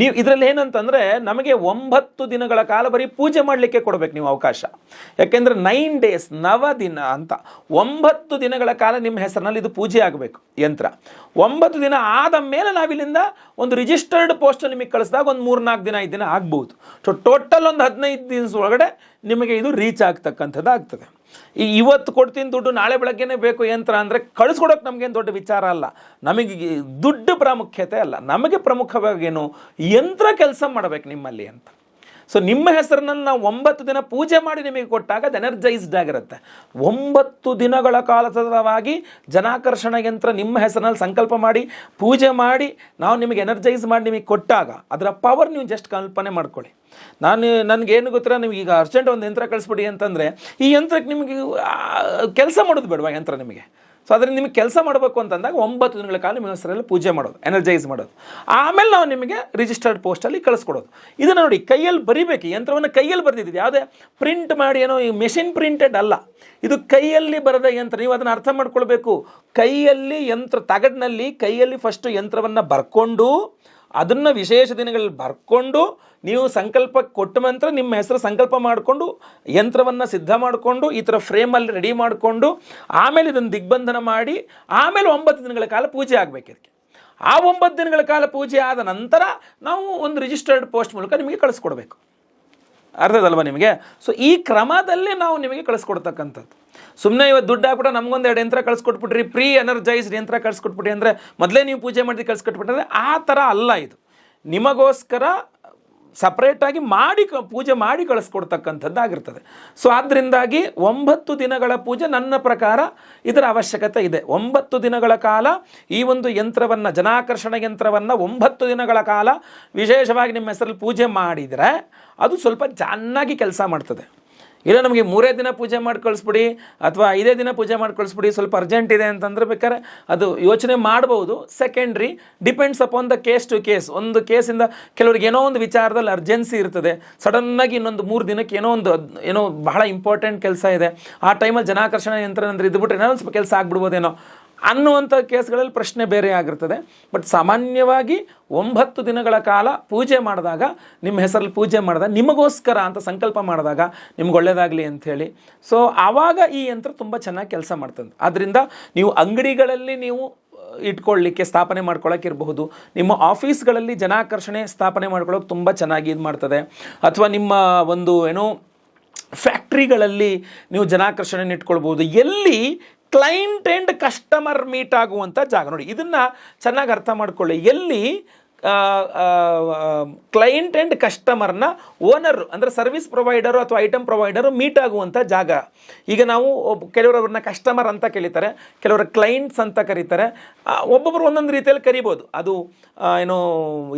ನೀವು ಇದರಲ್ಲಿ ಏನಂತಂದರೆ ನಮಗೆ ಒಂಬತ್ತು ದಿನಗಳ ಕಾಲ ಬರೀ ಪೂಜೆ ಮಾಡಲಿಕ್ಕೆ ಕೊಡಬೇಕು ನೀವು ಅವಕಾಶ. ಯಾಕೆಂದರೆ ನೈನ್ ಡೇಸ್ ನವ ದಿನ ಅಂತ, ಒಂಬತ್ತು ದಿನಗಳ ಕಾಲ ನಿಮ್ಮ ಹೆಸರಿನಲ್ಲಿ ಇದು ಪೂಜೆ ಆಗಬೇಕು ಯಂತ್ರ. ಒಂಬತ್ತು ದಿನ ಆದ ಮೇಲೆ ನಾವಿಲ್ಲಿಂದ ಒಂದು ರಿಜಿಸ್ಟರ್ಡ್ ಪೋಸ್ಟ್ ನಿಮಗೆ ಕಳಿಸಿದಾಗ ಒಂದು ಮೂರು ನಾಲ್ಕು ದಿನ ಐದು ದಿನ ಆಗ್ಬೋದು. ಸೊ ಟೋಟಲ್ ಒಂದು ಹದಿನೈದು ದಿನದ ಒಳಗಡೆ ನಿಮಗೆ ಇದು ರೀಚ್ ಆಗ್ತಕ್ಕಂಥದ್ದು ಆಗ್ತದೆ. ಈ ಇವತ್ತು ಕೊಡ್ತೀನಿ ದುಡ್ಡು, ನಾಳೆ ಬೆಳಗ್ಗೆನೇ ಬೇಕು ಯಂತ್ರ ಅಂದರೆ ಕಳಿಸ್ಕೊಡೋಕೆ ನಮಗೇನು ದೊಡ್ಡ ವಿಚಾರ ಅಲ್ಲ. ನಮಗೆ ದುಡ್ಡು ಪ್ರಾಮುಖ್ಯತೆ ಅಲ್ಲ. ನಮಗೆ ಪ್ರಮುಖವಾಗಿ ಏನು? ಯಂತ್ರ ಕೆಲಸ ಮಾಡಬೇಕು ನಿಮ್ಮಲ್ಲಿ ಅಂತ. ಸೊ ನಿಮ್ಮ ಹೆಸರಿನಲ್ಲಿ ನಾವು ಒಂಬತ್ತು ದಿನ ಪೂಜೆ ಮಾಡಿ ನಿಮಗೆ ಕೊಟ್ಟಾಗ ಅದು ಎನರ್ಜೈಸ್ಡ್ ಆಗಿರುತ್ತೆ. ಒಂಬತ್ತು ದಿನಗಳ ಕಾಲವಾಗಿ ಜನಾಕರ್ಷಣ ಯಂತ್ರ ನಿಮ್ಮ ಹೆಸರಿನಲ್ಲಿ ಸಂಕಲ್ಪ ಮಾಡಿ, ಪೂಜೆ ಮಾಡಿ, ನಾವು ನಿಮಗೆ ಎನರ್ಜೈಸ್ ಮಾಡಿ ನಿಮಗೆ ಕೊಟ್ಟಾಗ ಅದರ ಪವರ್ ನೀವು ಜಸ್ಟ್ ಕಲ್ಪನೆ ಮಾಡ್ಕೊಳ್ಳಿ. ನಾನು ನನಗೇನು ಗೊತ್ತಿರ ನಿಮಗೆ ಈಗ ಅರ್ಜೆಂಟ್ ಒಂದು ಯಂತ್ರ ಕಳಿಸ್ಬಿಡಿ ಅಂತಂದರೆ, ಈ ಯಂತ್ರಕ್ಕೆ ನಿಮಗೆ ಕೆಲಸ ಮಾಡೋದು ಬೇಡವಾ ಯಂತ್ರ ನಿಮಗೆ? ಸೊ ಅದರಿಂದ ನಿಮಗೆ ಕೆಲಸ ಮಾಡಬೇಕು ಅಂತಂದಾಗ ಒಂಬತ್ತು ದಿನಗಳ ಕಾಲ ನಿಮ್ಮ ಹೆಸರಲ್ಲಿ ಪೂಜೆ ಮಾಡೋದು ಎನರ್ಜೈಸ್ ಮಾಡೋದು. ಆಮೇಲೆ ನಾವು ನಿಮಗೆ ರಿಜಿಸ್ಟರ್ಡ್ ಪೋಸ್ಟಲ್ಲಿ ಕಳಿಸ್ಕೊಡೋದು. ಇದನ್ನು ನೋಡಿ, ಕೈಯಲ್ಲಿ ಬರಿಬೇಕು ಯಂತ್ರವನ್ನು ಕೈಯಲ್ಲಿ ಬರೆದಿದ್ದೀವಿ ಯಾವುದೇ ಪ್ರಿಂಟ್ ಮಾಡಿ, ಏನೋ ಈ ಮೆಷಿನ್ ಪ್ರಿಂಟೆಡ್ ಅಲ್ಲ. ಇದು ಕೈಯಲ್ಲಿ ಬರೆದ ಯಂತ್ರ, ನೀವು ಅದನ್ನು ಅರ್ಥ ಮಾಡ್ಕೊಳ್ಬೇಕು. ಕೈಯಲ್ಲಿ ಯಂತ್ರ, ತಗಡಿನಲ್ಲಿ ಕೈಯಲ್ಲಿ ಫಸ್ಟು ಯಂತ್ರವನ್ನು ಬರ್ಕೊಂಡು ಅದನ್ನು ವಿಶೇಷ ದಿನಗಳಲ್ಲಿ ಬರ್ಕೊಂಡು ನೀವು ಸಂಕಲ್ಪ ಕೊಟ್ಟ ನಂತರ ನಿಮ್ಮ ಹೆಸರು ಸಂಕಲ್ಪ ಮಾಡಿಕೊಂಡು, ಯಂತ್ರವನ್ನು ಸಿದ್ಧ ಮಾಡಿಕೊಂಡು, ಈ ಥರ ಫ್ರೇಮಲ್ಲಿ ರೆಡಿ ಮಾಡಿಕೊಂಡು, ಆಮೇಲೆ ಇದನ್ನು ದಿಗ್ಬಂಧನ ಮಾಡಿ, ಆಮೇಲೆ ಒಂಬತ್ತು ದಿನಗಳ ಕಾಲ ಪೂಜೆ ಆಗಬೇಕು ಇದಕ್ಕೆ. ಆ ಒಂಬತ್ತು ದಿನಗಳ ಕಾಲ ಪೂಜೆ ಆದ ನಂತರ ನಾವು ಒಂದು ರಿಜಿಸ್ಟರ್ಡ್ ಪೋಸ್ಟ್ ಮೂಲಕ ನಿಮಗೆ ಕಳಿಸ್ಕೊಡ್ಬೇಕು. ಅರ್ಥದಲ್ವಾ ನಿಮಗೆ? ಸೊ ಈ ಕ್ರಮದಲ್ಲೇ ನಾವು ನಿಮಗೆ ಕಳಿಸ್ಕೊಡ್ತಕ್ಕಂಥದ್ದು. ಸುಮ್ಮನೆ ಇವತ್ತು ದುಡ್ಡು ಹಾಕ್ಬಿಟ್ಟು ನಮಗೊಂದು ಎರಡು ಯಂತ್ರ ಕಳಿಸ್ಕೊಟ್ಬಿಟ್ರಿ ಪ್ರೀ ಎನರ್ಜೈಸ್ಡ್ ಯಂತ್ರ ಕಳಿಸ್ಕೊಟ್ಬಿಟ್ರಿ ಅಂದರೆ ಮೊದಲೇ ನೀವು ಪೂಜೆ ಮಾಡಿ ಕಳಿಸ್ಕೊಟ್ಬಿಟ್ರೆ ಆ ಥರ ಅಲ್ಲ ಇದು. ನಿಮಗೋಸ್ಕರ ಸಪ್ರೇಟಾಗಿ ಮಾಡಿ ಪೂಜೆ ಮಾಡಿ ಕಳಿಸ್ಕೊಡ್ತಕ್ಕಂಥದ್ದಾಗಿರ್ತದೆ ಸೊ ಆದ್ದರಿಂದಾಗಿ ಒಂಬತ್ತು ದಿನಗಳ ಪೂಜೆ ನನ್ನ ಪ್ರಕಾರ ಇದರ ಅವಶ್ಯಕತೆ ಇದೆ. ಒಂಬತ್ತು ದಿನಗಳ ಕಾಲ ಈ ಒಂದು ಯಂತ್ರವನ್ನು, ಜನಾಕರ್ಷಣ ಯಂತ್ರವನ್ನು ಒಂಬತ್ತು ದಿನಗಳ ಕಾಲ ವಿಶೇಷವಾಗಿ ನಿಮ್ಮ ಹೆಸರಲ್ಲಿ ಪೂಜೆ ಮಾಡಿದರೆ ಅದು ಸ್ವಲ್ಪ ಚೆನ್ನಾಗಿ ಕೆಲಸ ಮಾಡ್ತದೆ. ಇಲ್ಲ ನಮಗೆ ಮೂರೇ ದಿನ ಪೂಜೆ ಮಾಡಿ ಕಳಿಸ್ಬಿಡಿ, ಅಥವಾ ಐದೇ ದಿನ ಪೂಜೆ ಮಾಡಿ ಕಳಿಸ್ಬಿಡಿ, ಸ್ವಲ್ಪ ಅರ್ಜೆಂಟ್ ಇದೆ ಅಂತಂದ್ರೆ ಬೇಕಾದ್ರೆ ಅದು ಯೋಚನೆ ಮಾಡ್ಬೋದು. Secondary depends upon the case to case ಒಂದು ಕೇಸಿಂದ ಕೆಲವ್ರಿಗೆ ಏನೋ ಒಂದು ವಿಚಾರದಲ್ಲಿ ಅರ್ಜೆನ್ಸಿ ಇರ್ತದೆ. ಸಡನ್ನಾಗಿ ಇನ್ನೊಂದು ಮೂರು ದಿನಕ್ಕೆ ಏನೋ ಒಂದು ಏನೋ ಬಹಳ ಇಂಪಾರ್ಟೆಂಟ್ ಕೆಲಸ ಇದೆ. ಆ ಟೈಮಲ್ಲಿ ಜನಾಕರ್ಷಣ ಯಂತ್ರ ಅಂದ್ರೆ ಇದ್ಬಿಟ್ರೆ ಏನೋ ಸ್ವಲ್ಪ ಕೆಲಸ ಆಗ್ಬಿಡ್ಬೋದೇನೋ. ಅನ್ನುವಂಥ ಕೇಸ್ಗಳಲ್ಲಿ ಪ್ರಶ್ನೆ ಬೇರೆ ಆಗಿರ್ತದೆ. ಬಟ್ ಸಾಮಾನ್ಯವಾಗಿ ಒಂಬತ್ತು ದಿನಗಳ ಕಾಲ ಪೂಜೆ ಮಾಡಿದಾಗ, ನಿಮ್ಮ ಹೆಸರಲ್ಲಿ ಪೂಜೆ ಮಾಡಿದಾಗ, ನಿಮಗೋಸ್ಕರ ಅಂತ ಸಂಕಲ್ಪ ಮಾಡಿದಾಗ ನಿಮ್ಗೆ ಒಳ್ಳೆಯದಾಗಲಿ ಅಂಥೇಳಿ ಸೊ ಆವಾಗ ಈ ಯಂತ್ರ ತುಂಬ ಚೆನ್ನಾಗಿ ಕೆಲಸ ಮಾಡ್ತದೆ. ಆದ್ದರಿಂದ ನೀವು ಅಂಗಡಿಗಳಲ್ಲಿ ನೀವು ಇಟ್ಕೊಳ್ಳಿಕ್ಕೆ, ಸ್ಥಾಪನೆ ಮಾಡ್ಕೊಳ್ಳೋಕ್ಕಿರಬಹುದು ನಿಮ್ಮ ಆಫೀಸ್ಗಳಲ್ಲಿ ಜನಾಕರ್ಷಣೆ ಸ್ಥಾಪನೆ ಮಾಡ್ಕೊಳ್ಳೋಕೆ ತುಂಬ ಚೆನ್ನಾಗಿ ಇದು ಮಾಡ್ತದೆ. ಅಥವಾ ನಿಮ್ಮ ಒಂದು, ಏನೋ, ಫ್ಯಾಕ್ಟ್ರಿಗಳಲ್ಲಿ ನೀವು ಜನಾಕರ್ಷಣೆ ಇಟ್ಕೊಳ್ಬೋದು ಎಲ್ಲಿ ಕ್ಲೈಂಟ್ ಆ್ಯಂಡ್ ಕಸ್ಟಮರ್ ಮೀಟ್ ಆಗುವಂಥ ಜಾಗ ನೋಡಿ. ಇದನ್ನು ಚೆನ್ನಾಗಿ ಅರ್ಥ ಮಾಡ್ಕೊಳ್ಳಿ. ಎಲ್ಲಿ ಕ್ಲೈಂಟ್ ಆ್ಯಂಡ್ ಕಸ್ಟಮರ್ನ ಓನರು ಅಂದರೆ ಸರ್ವಿಸ್ ಪ್ರೊವೈಡರು ಅಥವಾ ಐಟಮ್ ಪ್ರೊವೈಡರು ಮೀಟ್ ಆಗುವಂಥ ಜಾಗ. ಈಗ ನಾವು ಕೆಲವರು ಅವ್ರನ್ನ ಕಸ್ಟಮರ್ ಅಂತ ಕರೀತಾರೆ, ಕೆಲವರು ಕ್ಲೈಂಟ್ಸ್ ಅಂತ ಕರೀತಾರೆ. ಒಬ್ಬೊಬ್ಬರು ಒಂದೊಂದು ರೀತಿಯಲ್ಲಿ ಕರಿಬೋದು. ಅದು ಏನು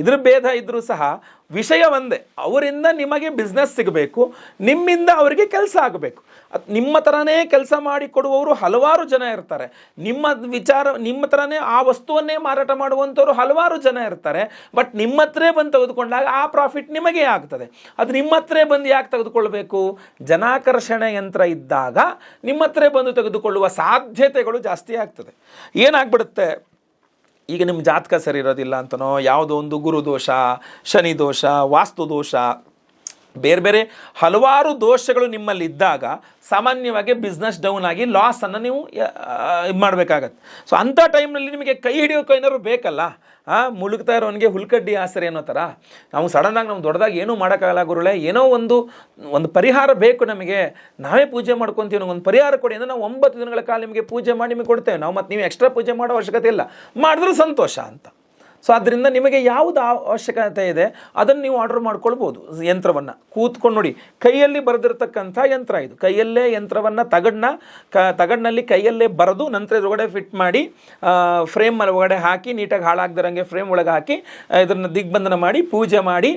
ಇದ್ರ ಭೇದ ಇದ್ದರೂ ಸಹ ವಿಷಯ ಒಂದೇ, ಅವರಿಂದ ನಿಮಗೆ ಬಿಸ್ನೆಸ್ ಸಿಗಬೇಕು, ನಿಮ್ಮಿಂದ ಅವರಿಗೆ ಕೆಲಸ ಆಗಬೇಕು. ನಿಮ್ಮ ಥರನೇ ಕೆಲಸ ಮಾಡಿಕೊಡುವವರು ಹಲವಾರು ಜನ ಇರ್ತಾರೆ. ನಿಮ್ಮ ವಿಚಾರ, ನಿಮ್ಮ ಥರನೇ ಆ ವಸ್ತುವನ್ನೇ ಮಾರಾಟ ಮಾಡುವಂಥವ್ರು ಹಲವಾರು ಜನ ಇರ್ತಾರೆ. ಬಟ್ ನಿಮ್ಮ ಹತ್ರೇ ಬಂದು ತೆಗೆದುಕೊಂಡಾಗ ಆ ಪ್ರಾಫಿಟ್ ನಿಮಗೆ ಆಗ್ತದೆ. ಅದು ನಿಮ್ಮ ಹತ್ರೇ ಬಂದು ಯಾಕೆ ತೆಗೆದುಕೊಳ್ಬೇಕು? ಜನಾಕರ್ಷಣೆ ಯಂತ್ರ ಇದ್ದಾಗ ನಿಮ್ಮ ಹತ್ರೇ ಬಂದು ತೆಗೆದುಕೊಳ್ಳುವ ಸಾಧ್ಯತೆಗಳು ಜಾಸ್ತಿ ಆಗ್ತದೆ. ಏನಾಗ್ಬಿಡುತ್ತೆ? ಈಗ ನಿಮ್ಮ ಜಾತಕ ಸರಿ ಇರೋದಿಲ್ಲ ಅಂತನೋ? ಯಾವುದೋ ಒಂದು ಗುರುದೋಷ ಶನಿ ದೋಷ ವಾಸ್ತು ದೋಷ ಬೇರೆ ಬೇರೆ ಹಲವಾರು ದೋಷಗಳು ನಿಮ್ಮಲ್ಲಿ ಇದ್ದಾಗ ಸಾಮಾನ್ಯವಾಗಿ ಬಿಸ್ನೆಸ್ ಡೌನ್ ಆಗಿ ಲಾಸನ್ನು ನೀವು ಇದು ಮಾಡಬೇಕಾಗತ್ತೆ. ಸೊ ಅಂಥ ಟೈಮ್ನಲ್ಲಿ ನಿಮಗೆ ಕೈ ಹಿಡಿಯೋಕೆ ಏನಾದ್ರು ಬೇಕಲ್ಲ? ಹಾಂ ಮುಳುಗ್ತಾ ಇರೋನಿಗೆ ಹುಲ್ಕಡ್ಡಿ ಆಸರೆ ಅನ್ನೋ ಥರ. ನಾವು ಸಡನ್ನಾಗಿ ನಾವು ದೊಡ್ಡದಾಗಿ ಏನೂ ಮಾಡೋಕ್ಕಾಗಲ್ಲ ಗುರುಳೆ ಏನೋ ಒಂದು ಒಂದು ಪರಿಹಾರ ಬೇಕು ನಮಗೆ. ನಾವೇ ಪೂಜೆ ಮಾಡ್ಕೊತೀವಿ ಒಂದು ಪರಿಹಾರ ಕೊಡಿ ಅಂದರೆ ನಾವು ಒಂಬತ್ತು ದಿನಗಳ ಕಾಲ ನಿಮಗೆ ಪೂಜೆ ಮಾಡಿ ನಿಮಗೆ ಕೊಡ್ತೇವೆ. ನಾವು ಮತ್ತು ನೀವು ಎಕ್ಸ್ಟ್ರಾ ಪೂಜೆ ಮಾಡೋ ಅವಶ್ಯಕತೆ ಇಲ್ಲ. ಮಾಡಿದ್ರೆ ಸಂತೋಷ ಅಂತ. ಸೊ ಅದರಿಂದ ನಿಮಗೆ ಯಾವುದು ಅವಶ್ಯಕತೆ ಇದೆ, ಅದನ್ನು ನೀವು ಆರ್ಡರ್ ಮಾಡ್ಕೊಳ್ಬೋದು. ಯಂತ್ರವನ್ನು. ಕೂತ್ಕೊಂಡು ನೋಡಿ. ಕೈಯಲ್ಲಿ ಬರೆದಿರ್ತಕ್ಕಂಥ ಯಂತ್ರ ಇದು. ಕೈಯಲ್ಲೇ ಯಂತ್ರವನ್ನು ತಗಡನ್ನ ಕ, ತಗಡಿನಲ್ಲಿ ಕೈಯಲ್ಲೇ ಬರೆದು ನಂತರ ಇದ್ರೊಳಗಡೆ ಫಿಟ್ ಮಾಡಿ ಫ್ರೇಮ್ ಒಳಗಡೆ ಹಾಕಿ, ನೀಟಾಗಿ ಹಾಳಾಗ್ದಿರಂಗೆ ಫ್ರೇಮ್ ಒಳಗೆ ಹಾಕಿ ಇದನ್ನು ದಿಗ್ಬಂಧನ ಮಾಡಿ, ಪೂಜೆ ಮಾಡಿ